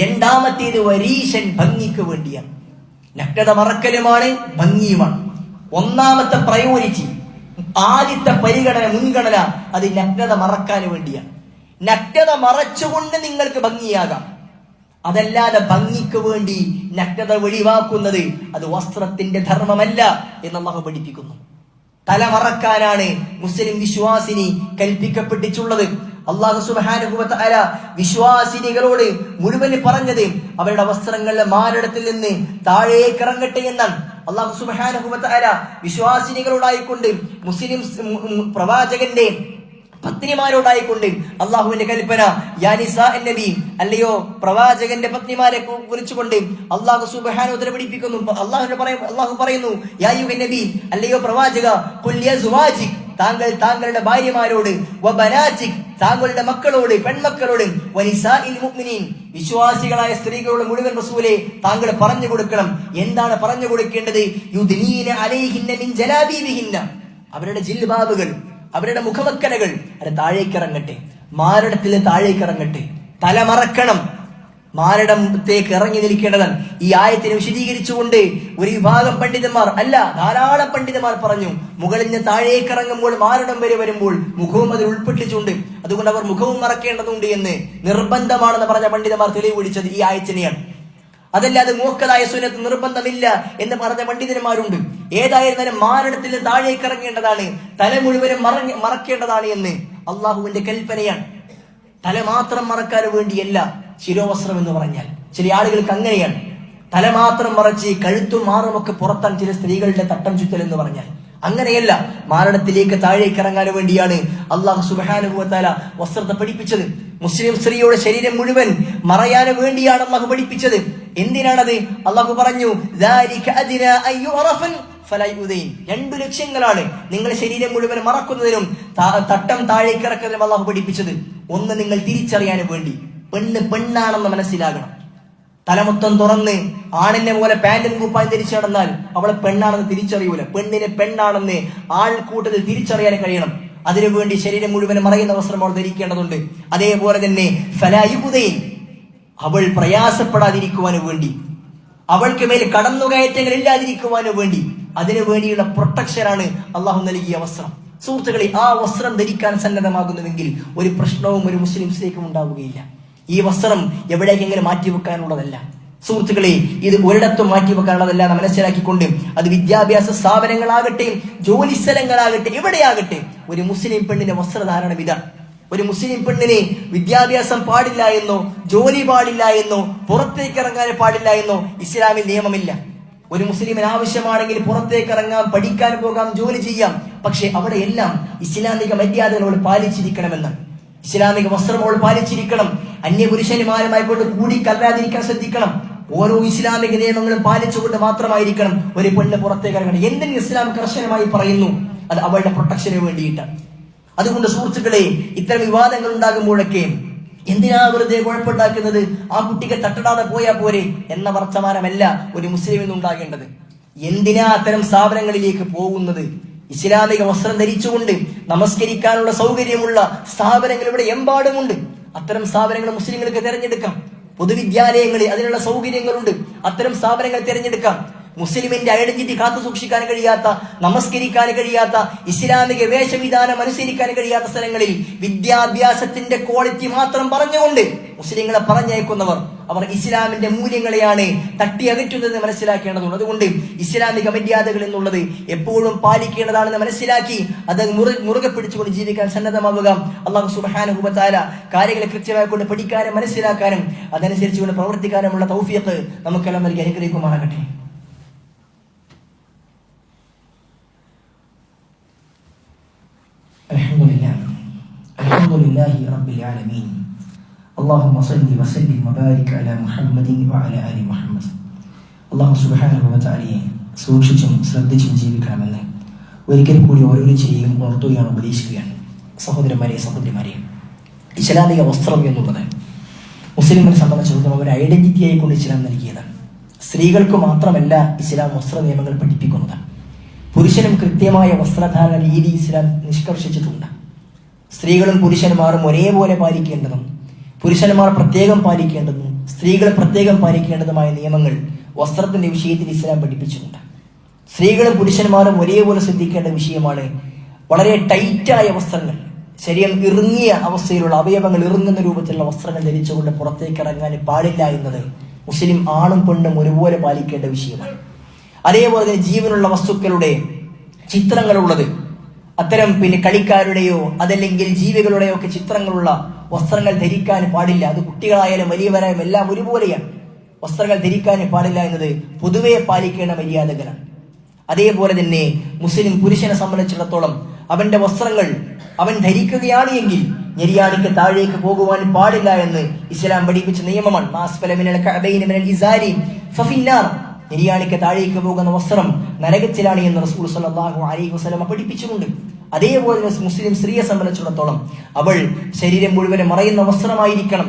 രണ്ടാമത്തേത് വരീശൻ ഭംഗിക്ക് വേണ്ടിയാണ്. നഗ്നത മറക്കലുമാണ് ഭംഗിയുമാണ്. ഒന്നാമത്തെ പ്രയോറിറ്റി ആദ്യത്തെ പരിഗണന മുൻഗണന അത് നഗ്നത മറക്കാൻ വേണ്ടിയാണ്. നഗ്നത മറച്ചുകൊണ്ട് നിങ്ങൾക്ക് ഭംഗിയാകാം. അതല്ലാതെ ഭംഗിക്ക് വേണ്ടി നഗ്നത വെളിവാക്കുന്നത് അത് വസ്ത്രത്തിന്റെ ധർമ്മമല്ല എന്ന് അള്ളാഹു പഠിപ്പിക്കുന്നു. തലമറക്കാനാണ് മുസ്ലിം വിശ്വാസിനി കൽപ്പിക്കപ്പെട്ടിട്ടുള്ളത്. അള്ളാഹു സുബാനുഭവത്തായ വിശ്വാസിനികളോട് മുഴുവൻ പറഞ്ഞത് അവരുടെ വസ്ത്രങ്ങളിലെ മാരടത്തിൽ നിന്ന് താഴേക്ക് ഇറങ്ങട്ടെ എന്നാണ്. അള്ളാഹു സുബാനുഭവത്തായ വിശ്വാസിനികളോടായിക്കൊണ്ട് മുസ്ലിം പ്രവാചകന്റെ പത്നിമാരോടായിക്കൊണ്ട് അള്ളാഹുവിന്റെ കൽപ്പന യാനിസ നബി അല്ലയോ പ്രവാചകന്റെ പത്നിമാരെ കുറിച്ചുകൊണ്ട് അള്ളാഹു സുബഹാന പിടിപ്പിക്കുന്നു പഠിപ്പിക്കുന്നു. അള്ളാഹു പറയും അള്ളാഹു പറയുന്നു യായു നബി അല്ലയോ പ്രവാചക താങ്കൾ താങ്കളുടെ ഭാര്യമാരോട് താങ്കളുടെ മക്കളോട് പെൺമക്കളോട് വിശ്വാസികളായ സ്ത്രീകളോട് മുഴുവൻ റസൂലെ താങ്കൾ പറഞ്ഞു കൊടുക്കണം. എന്താണ് പറഞ്ഞു കൊടുക്കേണ്ടത്? അവരുടെ ജിൽബാബുകൾ. അവരുടെ മുഖമക്കനകൾ അത് താഴേക്കിറങ്ങട്ടെ. മാരടത്തിൽ താഴേക്കിറങ്ങട്ടെ. തലമറക്കണം മാരടത്തേക്ക് ഇറങ്ങി നിൽക്കേണ്ടതാണ്. ഈ ആയത്തിനെ വിശദീകരിച്ചുകൊണ്ട് ഒരു വിഭാഗം പണ്ഡിതന്മാർ അല്ല ധാരാളം പണ്ഡിതന്മാർ പറഞ്ഞു മുകളിൽ നിന്ന് താഴേക്ക് ഇറങ്ങുമ്പോൾ മാരടം വരെ വരുമ്പോൾ മുഖവും അതിൽ ഉൾപ്പെട്ടിച്ചുണ്ട് അതുകൊണ്ട് അവർ മുഖവും മറക്കേണ്ടതുണ്ട് എന്ന് നിർബന്ധമാണെന്ന് പറഞ്ഞ പണ്ഡിതന്മാർ തെളിവ് പിടിച്ചത് ഈ ആയത്തിനെയാണ്. അതല്ലാതെ മൂക്കതായ സുന്നത്ത് നിർബന്ധമില്ല എന്ന് പറഞ്ഞ പണ്ഡിതന്മാരുണ്ട്. ഏതായിരുന്നാലും മാരണത്തിൽ താഴേക്ക് ഇറങ്ങേണ്ടതാണ്. തല മുഴുവനും മറക്കേണ്ടതാണ് എന്ന് അള്ളാഹുവിന്റെ കൽപ്പനയാണ്. തല മാത്രം മറക്കാൻ വേണ്ടിയല്ല ശിരോവസ്ത്രം എന്ന് പറഞ്ഞാൽ. ചില ആളുകൾക്ക് അങ്ങനെയാണ്. തല മാത്രം മറച്ച് കഴുത്തും മാറുമൊക്കെ പുറത്താൻ ചില സ്ത്രീകളുടെ തട്ടം ചുറ്റൽ എന്ന് പറഞ്ഞാൽ. അങ്ങനെയല്ല മാരണത്തിലേക്ക് താഴേക്ക് ഇറങ്ങാൻ വേണ്ടിയാണ് അള്ളാഹു സുബാനുഭവത്താല വസ്ത്രത്തെ പഠിപ്പിച്ചത് മുസ്ലിം സ്ത്രീയുടെ ശരീരം മുഴുവൻ മറയാൻ വേണ്ടിയാണ് അള്ളാഹു പഠിപ്പിച്ചത്. എന്തിനാണത്? അള്ളാഹു പറഞ്ഞു രണ്ടു ലക്ഷ്യങ്ങളാണ് നിങ്ങൾ ശരീരം മുഴുവൻ മറക്കുന്നതിനും തട്ടം താഴേക്ക് ഇറക്കുന്നതിനും അള്ളാഹു പഠിപ്പിച്ചത്. ഒന്ന് നിങ്ങൾ തിരിച്ചറിയാനും വേണ്ടി പെണ്ണ് പെണ്ണാണെന്ന് മനസ്സിലാകണം. തലമൊത്തം തുറന്ന് ആണിനെ പോലെ പാന്റും കുപ്പായും തിരിച്ചു നടന്നാൽ അവളെ പെണ്ണാണെന്ന് തിരിച്ചറിയൂല. പെണ്ണിനെ പെണ്ണാണെന്ന് ആൾക്കൂട്ടത്തിൽ തിരിച്ചറിയാൻ കഴിയണം. അതിനുവേണ്ടി ശരീരം മുഴുവൻ മറയുന്ന അവസരം അവൾ ധരിക്കേണ്ടതുണ്ട്. അതേപോലെ തന്നെ ഫലായുകുതയും അവൾ പ്രയാസപ്പെടാതിരിക്കുവാന് വേണ്ടി അവൾക്ക് മേൽ കടന്നുകയറ്റങ്ങൾ ഇല്ലാതിരിക്കുവാന് വേണ്ടി അതിനു വേണ്ടിയുള്ള പ്രൊട്ടക്ഷനാണ് അള്ളാഹു നൽകിയ വസ്ത്രം. സുഹൃത്തുക്കളെ ആ വസ്ത്രം ധരിക്കാൻ സന്നദ്ധമാകുന്നുവെങ്കിൽ ഒരു പ്രശ്നവും ഒരു മുസ്ലിം സ്ത്രീക്കും ഉണ്ടാവുകയില്ല. ഈ വസ്ത്രം എവിടേക്കെങ്കിലും മാറ്റിവെക്കാനുള്ളതല്ല. സുഹൃത്തുക്കളെ ഇത് ഒരിടത്തും മാറ്റിവെക്കാനുള്ളതല്ല എന്ന് മനസ്സിലാക്കിക്കൊണ്ട് അത് വിദ്യാഭ്യാസ സ്ഥാപനങ്ങളാകട്ടെ ജോലി സ്ഥലങ്ങളാകട്ടെ എവിടെയാകട്ടെ ഒരു മുസ്ലിം പെണ്ണിന്റെ വസ്ത്രധാരണം ഇതാണ് ഒരു മുസ്ലിം പെണ്ണിനെ വിദ്യാഭ്യാസം പാടില്ല എന്നോ ജോലി പാടില്ല എന്നോ പുറത്തേക്ക് ഇറങ്ങാൻ പാടില്ല എന്നോ ഇസ്ലാമിൽ നിയമമില്ല. ഒരു മുസ്ലിമിന് ആവശ്യമാണെങ്കിൽ പുറത്തേക്ക് ഇറങ്ങാം പഠിക്കാൻ പോകാം ജോലി ചെയ്യാം. പക്ഷെ അവിടെയെല്ലാം ഇസ്ലാമിക മര്യാദകൾ അവൾ പാലിച്ചിരിക്കണമെന്ന്. ഇസ്ലാമിക വസ്ത്രം അവൾ പാലിച്ചിരിക്കണം അന്യപുരുഷന്മാരുമായി കൊണ്ട് കൂടി കല്ലാതിരിക്കാൻ ശ്രദ്ധിക്കണം. ഓരോ ഇസ്ലാമിക നിയമങ്ങളും പാലിച്ചുകൊണ്ട് മാത്രമായിരിക്കണം ഒരു പെണ്ണ് പുറത്തേക്ക് ഇറങ്ങണം എന്തിന് ഇസ്ലാം കർശനമായി പറയുന്നു അത് അവളുടെ പ്രൊട്ടക്ഷന് വേണ്ടിയിട്ടാണ്. അതുകൊണ്ട് സുഹൃത്തുക്കളെ ഇത്തരം വിവാദങ്ങൾ ഉണ്ടാകുമ്പോഴൊക്കെ എന്തിനാ വെറുതെ കുഴപ്പമുണ്ടാക്കുന്നത്? ആ കുട്ടിക്ക് തട്ടടാതെ പോയാ പോരെ എന്ന വർത്തമാനമല്ല ഒരു മുസ്ലിമിന് ഉണ്ടാകേണ്ടത് എന്തിനാ അത്തരം സ്ഥാപനങ്ങളിലേക്ക് പോകുന്നത്? ഇസ്ലാമിക വസ്ത്രം ധരിച്ചുകൊണ്ട് നമസ്കരിക്കാനുള്ള സൗകര്യമുള്ള സ്ഥാപനങ്ങൾ ഇവിടെ എമ്പാടുമുണ്ട്. അത്തരം സ്ഥാപനങ്ങൾ മുസ്ലിങ്ങൾക്ക് തിരഞ്ഞെടുക്കാം. പൊതുവിദ്യാലയങ്ങളിൽ അതിനുള്ള സൗകര്യങ്ങളുണ്ട്. അത്തരം സ്ഥാപനങ്ങൾ തിരഞ്ഞെടുക്കാം. മുസ്ലിമിന്റെ ഐഡന്റിറ്റി കാത്തു സൂക്ഷിക്കാൻ കഴിയാത്ത നമസ്കരിക്കാൻ കഴിയാത്ത ഇസ്ലാമിക വേഷവിധാനം അനുസരിക്കാൻ കഴിയാത്ത സ്ഥലങ്ങളിൽ വിദ്യാഭ്യാസത്തിന്റെ ക്വാളിറ്റി മാത്രം പറഞ്ഞുകൊണ്ട് മുസ്ലിങ്ങളെ പറഞ്ഞയക്കുന്നവർ അവർ ഇസ്ലാമിന്റെ മൂല്യങ്ങളെയാണ് തട്ടിയകറ്റുന്നത് മനസ്സിലാക്കേണ്ടതുണ്ട്. അതുകൊണ്ട് ഇസ്ലാമിക മര്യാദകൾ എന്നുള്ളത് എപ്പോഴും പാലിക്കേണ്ടതാണെന്ന് മനസ്സിലാക്കി അത് മുറു മുറുകെ പിടിച്ചുകൊണ്ട് ജീവിക്കാൻ സന്നദ്ധമാവുക. അള്ളാഹു സുബാനുഭവത്താല കാര്യങ്ങളെ കൃത്യമായി കൊണ്ട് പഠിക്കാനും മനസ്സിലാക്കാനും അതനുസരിച്ചുകൊണ്ട് പ്രവർത്തിക്കാനുമുള്ള തൗഫിയത്ത് നമുക്കെല്ലാം നൽകി അനുഗ്രഹിക്കുമാറാകട്ടെ. لله رب العالمين اللهم صل وسلم وبارك على محمد وعلى آل محمد അള്ളാഹു സുബാനുഭവത്താലിയെ സൂക്ഷിച്ചും ശ്രദ്ധിച്ചും ജീവിക്കണമെന്ന് ഒരിക്കൽ കൂടി ഓരോരോ ചെയ്യും ഓർത്തുകയാണ് ഉപദേശിക്കുകയാണ് സഹോദരന്മാരെ സഹോദരിമാരെ ഇസ്ലാമിക വസ്ത്രം എന്നുള്ളത് മുസ്ലിമിനെ സംബന്ധിച്ചിടത്തോളം ഒരു ഐഡന്റിറ്റി ആയിക്കൊണ്ട് ഇസ്ലാം നൽകിയതാണ് സ്ത്രീകൾക്ക് മാത്രമല്ല ഇസ്ലാം വസ്ത്ര നിയമങ്ങൾ പഠിപ്പിക്കുന്നത് പുരുഷനും കൃത്യമായ വസ്ത്രധാരണ രീതി ഇസ്ലാം നിഷ്കർഷിച്ചിട്ടുണ്ട് സ്ത്രീകളും പുരുഷന്മാരും ഒരേപോലെ പാലിക്കേണ്ടതും പുരുഷന്മാർ പ്രത്യേകം പാലിക്കേണ്ടതും സ്ത്രീകൾ പ്രത്യേകം പാലിക്കേണ്ടതുമായ നിയമങ്ങൾ വസ്ത്രത്തിന്റെ വിഷയത്തിൽ ഇസ്ലാം പഠിപ്പിച്ചിട്ടുണ്ട്. സ്ത്രീകളും പുരുഷന്മാരും ഒരേപോലെ ശ്രദ്ധിക്കേണ്ട വിഷയമാണ് വളരെ ടൈറ്റായ വസ്ത്രങ്ങൾ. ശരീരം ഇറുങ്ങിയ അവസ്ഥയിലുള്ള അവയവങ്ങൾ ഇറുങ്ങുന്ന രൂപത്തിലുള്ള വസ്ത്രങ്ങൾ ധരിച്ചുകൊണ്ട് പുറത്തേക്ക് ഇറങ്ങാൻ പാടില്ല എന്നത് മുസ്ലിം ആണും പെണ്ണും ഒരുപോലെ പാലിക്കേണ്ട വിഷയമാണ്. അതേപോലെ തന്നെ ജീവനുള്ള വസ്തുക്കളുടെ ചിത്രങ്ങളുള്ളത് അത്തരം പിന്നെ കളിക്കാരുടെയോ അതല്ലെങ്കിൽ ജീവികളുടെയോ ഒക്കെ ചിത്രങ്ങളുള്ള വസ്ത്രങ്ങൾ ധരിക്കാൻ പാടില്ല. അത് കുട്ടികളായാലും വലിയവരായാലും എല്ലാം ഒരുപോലെയാണ്. വസ്ത്രങ്ങൾ ധരിക്കാൻ പാടില്ല എന്നത് പൊതുവെ പാലിക്കേണ്ട മര്യാദകളാണ്. അതേപോലെ തന്നെ മുസ്ലിം പുരുഷനെ സംബന്ധിച്ചിടത്തോളം അവന്റെ വസ്ത്രങ്ങൾ അവൻ ധരിക്കുകയാണ് എങ്കിൽ ഞെരിയാണിക്ക് താഴേക്ക് പോകുവാൻ പാടില്ല എന്ന് ഇസ്ലാം പഠിപ്പിച്ച നിയമമാണ്. നെരിയാണിക്ക് താഴേക്ക് പോകുന്ന വസ്ത്രം നരകത്തിലാണ് എന്ന് റസൂൽ സല്ലല്ലാഹു അലൈഹി വസ്ലമ പഠിപ്പിച്ചുകൊണ്ട് അതേപോലെ മുസ്ലിം സ്ത്രീയെ സംബന്ധിച്ചിടത്തോളം അവൾ ശരീരം മുഴുവൻ മറയുന്ന വസ്ത്രമായിരിക്കണം.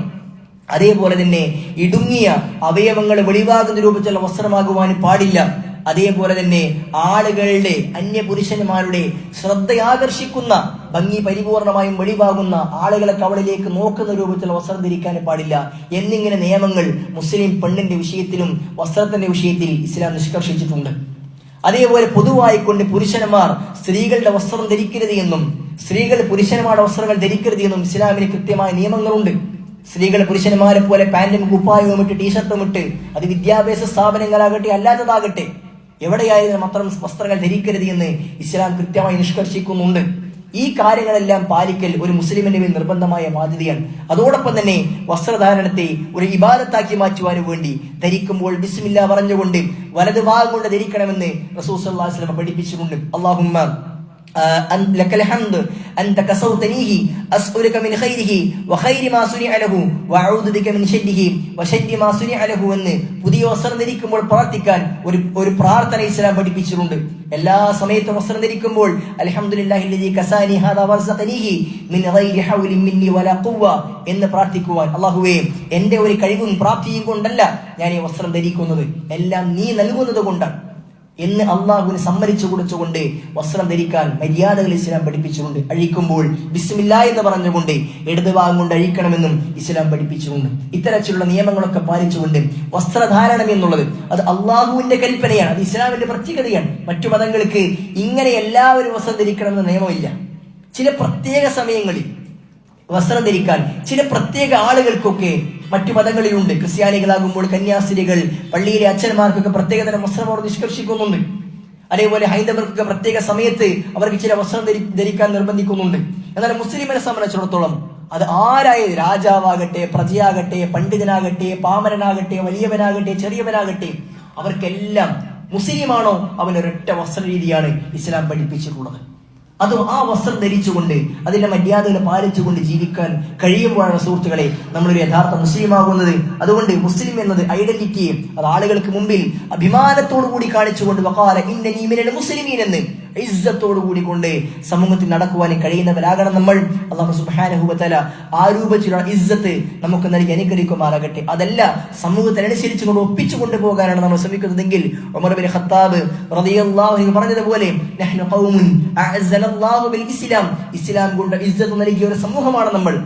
അതേപോലെ തന്നെ ഇടുങ്ങിയ അവയവങ്ങൾ വെളിവാകുന്ന രൂപത്തിലുള്ള വസ്ത്രമാകുവാൻ പാടില്ല. അതേപോലെ തന്നെ ആളുകളുടെ അന്യപുരുഷന്മാരുടെ ശ്രദ്ധയാകർഷിക്കുന്ന ഭംഗി പരിപൂർണമായും വെളിവാകുന്ന ആളുകളെ കവളിലേക്ക് നോക്കുന്ന രൂപത്തിൽ വസ്ത്രം ധരിക്കാൻ പാടില്ല. എന്നിങ്ങനെ നിയമങ്ങൾ മുസ്ലിം പെണ്ണിന്റെ വിഷയത്തിലും വസ്ത്രത്തിന്റെ വിഷയത്തിൽ ഇസ്ലാം നിഷ്കർഷിച്ചിട്ടുണ്ട്. അതേപോലെ പൊതുവായിക്കൊണ്ട് പുരുഷന്മാർ സ്ത്രീകളുടെ വസ്ത്രം ധരിക്കരുത് എന്നും സ്ത്രീകൾ പുരുഷന്മാരുടെ വസ്ത്രങ്ങൾ ധരിക്കരുത് എന്നും ഇസ്ലാമിന് കൃത്യമായ നിയമങ്ങളുണ്ട്. സ്ത്രീകൾ പുരുഷന്മാരെ പോലെ പാന്റും കുപ്പായവും ഇട്ട് ടീഷർട്ടും ഇട്ട് അത് വിദ്യാഭ്യാസ സ്ഥാപനങ്ങളാകട്ടെ അല്ലാത്തതാകട്ടെ എവിടെയായാലും അത്തരം വസ്ത്രങ്ങൾ ധരിക്കരുത് എന്ന് ഇസ്ലാം കൃത്യമായി നിഷ്കർഷിക്കുന്നുണ്ട്. ഈ കാര്യങ്ങളെല്ലാം പാലിക്കൽ ഒരു മുസ്ലിമിന്റെ മേൽ നിർബന്ധമായ ബാധ്യതയാണ്. അതോടൊപ്പം തന്നെ വസ്ത്രധാരണത്തെ ഒരു ഇബാദത്താക്കി മാറ്റുവാനും വേണ്ടി ധരിക്കുമ്പോൾ ബിസ്മില്ല പറഞ്ഞുകൊണ്ട് വലതു ഭാഗം കൊണ്ട് ധരിക്കണമെന്ന് റസൂസ് അള്ളാഹു പഠിപ്പിച്ചിട്ടുണ്ട്. അള്ളാഹുമ്മ أن لك الحمد أنت كسوتنيه أسألك من خيره وخير ما صنع له وأعوذ بك من شره وشر ما صنع له എന്ന് പുതിയ വസ്ത്രം ധരിക്കുമ്പോൾ പ്രാർത്ഥിക്കാൻ ഒരു ഒരു പ്രാർത്ഥന ഇസ്ലാം പഠിപ്പിച്ചിട്ടുണ്ട് എല്ലാ സമയത്തും വസ്ത്രം ധരിക്കുമ്പോൾ അൽഹംദുലില്ലാഹില്ലദീ കസാനി ഹാദാ വർസഖനീഹി മിൻ ഗൈരി ഹൗലിൻ മിന്നി വലാ ഖുവ്വ എന്ന് പ്രാർത്ഥിക്കുവാൻ അല്ലാഹുവേ എൻ്റെ ഒരു കഴിവും പ്രാപ്തിയും കൊണ്ടല്ല ഞാൻ ഈ വസ്ത്രം ധരിക്കുന്നത് എല്ലാം നീ നൽകുന്നത് കൊണ്ടാണ് എന്ന് അള്ളാഹുവിന് സമ്മതിച്ചു കൊടുത്തുകൊണ്ട് വസ്ത്രം ധരിക്കാൻ മര്യാദകൾ ഇസ്ലാം പഠിപ്പിച്ചുകൊണ്ട് അഴിക്കുമ്പോൾ ബിസ്മില്ല എന്ന് പറഞ്ഞുകൊണ്ട് ഇടത് ഭാഗം കൊണ്ട് അഴിക്കണമെന്നും ഇസ്ലാം പഠിപ്പിച്ചുകൊണ്ട് ഇത്തരത്തിലുള്ള നിയമങ്ങളൊക്കെ പാലിച്ചുകൊണ്ട് വസ്ത്രധാരണം എന്നുള്ളത് അത് അള്ളാഹുവിന്റെ കൽപ്പനയാണ് അത് ഇസ്ലാമിന്റെ പ്രത്യേകതയാണ്. മറ്റു മതങ്ങൾക്ക് ഇങ്ങനെ എല്ലാവരും വസ്ത്രം ധരിക്കണമെന്ന നിയമമില്ല. ചില പ്രത്യേക സമയങ്ങളിൽ വസ്ത്രം ധരിക്കാൻ ചില പ്രത്യേക ആളുകൾക്കൊക്കെ മറ്റു മതങ്ങളിലുണ്ട്. ക്രിസ്ത്യാനികളാകുമ്പോൾ കന്യാസ്ത്രീകൾ പള്ളിയിലെ അച്ഛന്മാർക്കൊക്കെ പ്രത്യേകതരം അവർ നിഷ്കർഷിക്കുന്നുണ്ട്. അതേപോലെ ഹൈന്ദവർക്കൊക്കെ പ്രത്യേക സമയത്ത് അവർക്ക് ചില വസ്ത്രം ധരിക്കാൻ നിർബന്ധിക്കുന്നുണ്ട്. എന്നാൽ മുസ്ലിമിനെ സംബന്ധിച്ചിടത്തോളം അത് ആരായ രാജാവാകട്ടെ പ്രജയാകട്ടെ പണ്ഡിതനാകട്ടെ പാമരനാകട്ടെ വലിയവനാകട്ടെ ചെറിയവനാകട്ടെ അവർക്കെല്ലാം മുസ്ലിമാണോ അവൻ ഒരൊറ്റ വസ്ത്രരീതിയാണ് ഇസ്ലാം പഠിപ്പിച്ചിട്ടുള്ളത്. അത് ആ വസ്ത്രം ധരിച്ചുകൊണ്ട് അതിന്റെ മര്യാദകൾ പാലിച്ചുകൊണ്ട് ജീവിക്കാൻ കഴിയുമ്പോഴാണ് സുഹൃത്തുക്കളെ നമ്മളൊരു യഥാർത്ഥ മുസ്ലിം ആകുന്നത് അതുകൊണ്ട് മുസ്ലിം എന്നത് ഐഡന്റിറ്റി അത് ആളുകൾക്ക് മുമ്പിൽ അഭിമാനത്തോടു കൂടി കാണിച്ചുകൊണ്ട് വക്കാല ഇന്ന മുസ്ലിമീൻ എന്ന് കൂടി കൊണ്ട് സമൂഹത്തിൽ നടക്കുവാൻ കഴിയുന്നവരാകണം നമ്മൾ. അള്ളാഹു സുബാനഹുബത്തല ആ രൂപത്തിലുള്ള ഇസ്സത്ത് നമുക്ക് നൽകി അനുഗ്രഹിക്കുമാറാകട്ടെ. അതല്ല സമൂഹത്തിനനുസരിച്ച് കൊണ്ട് ഒപ്പിച്ചു കൊണ്ടുപോകാനാണ് നമ്മൾ ശ്രമിക്കുന്നതെങ്കിൽ ഉമർ ബിൻ ഖത്താബ് റളിയല്ലാഹു അൻഹു പറഞ്ഞതുപോലെ നഹ്നു ഖൗമുൻ ബിൽ ഇസ്ലാം. ഇസ്ലാം കൊണ്ട് ഇസ്സത്ത് നൽകിയ ഒരു സമൂഹമാണ് നമ്മൾ.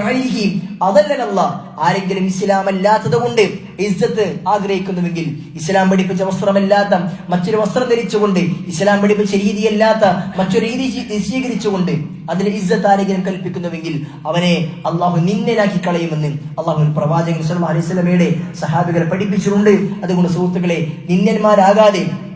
അലിഹി. അതല്ലല്ല ആരെങ്കിലും ഇസ്ലാം അല്ലാത്തത് കൊണ്ട് ഇസ്സത്ത് ആഗ്രഹിക്കുന്നുവെങ്കിൽ ഇസ്ലാം പഠിപ്പിച്ച വസ്ത്രമല്ലാത്ത മറ്റൊരു വസ്ത്രം ധരിച്ചുകൊണ്ട് ഇസ്ലാം പഠിപ്പിച്ച രീതിയല്ലാത്ത മറ്റൊരു രീതി സ്വീ- സ്വീകരിച്ചുകൊണ്ട് അതിന് ഇസ്സത്ത് ആരെങ്കിലും കൽപ്പിക്കുന്നുവെങ്കിൽ അവനെ അള്ളാഹു നിന്നനാക്കി കളയുമെന്ന് അള്ളാഹു പ്രവാചകൻ അലൈഹി വസല്ലമയുടെ സഹാബികളെ പഠിപ്പിച്ചിട്ടുണ്ട്. അതുകൊണ്ട് സുഹൃത്തുക്കളെ നിന്നന്മാരാകാതെ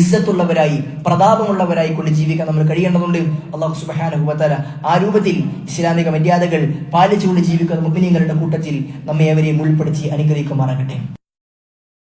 ഇസ്സത്തുള്ളവരായി പ്രതാപമുള്ളവരായി കൊണ്ട് ജീവിക്കാൻ നമ്മൾ കഴിയേണ്ടതുണ്ട്. അള്ളാഹു സുബ്ഹാനഹു വതആല ആ രൂപത്തിൽ ഇസ്ലാമിക മര്യാദകൾ പാലിച്ചുകൊണ്ട് ജീവിക്കുന്ന മുഅ്മിനീങ്ങളുടെ കൂട്ടത്തിൽ നമ്മെ അവരെയും ഉൾപ്പെടുത്തി അനുഗ്രഹിക്കുമാറാകട്ടെ.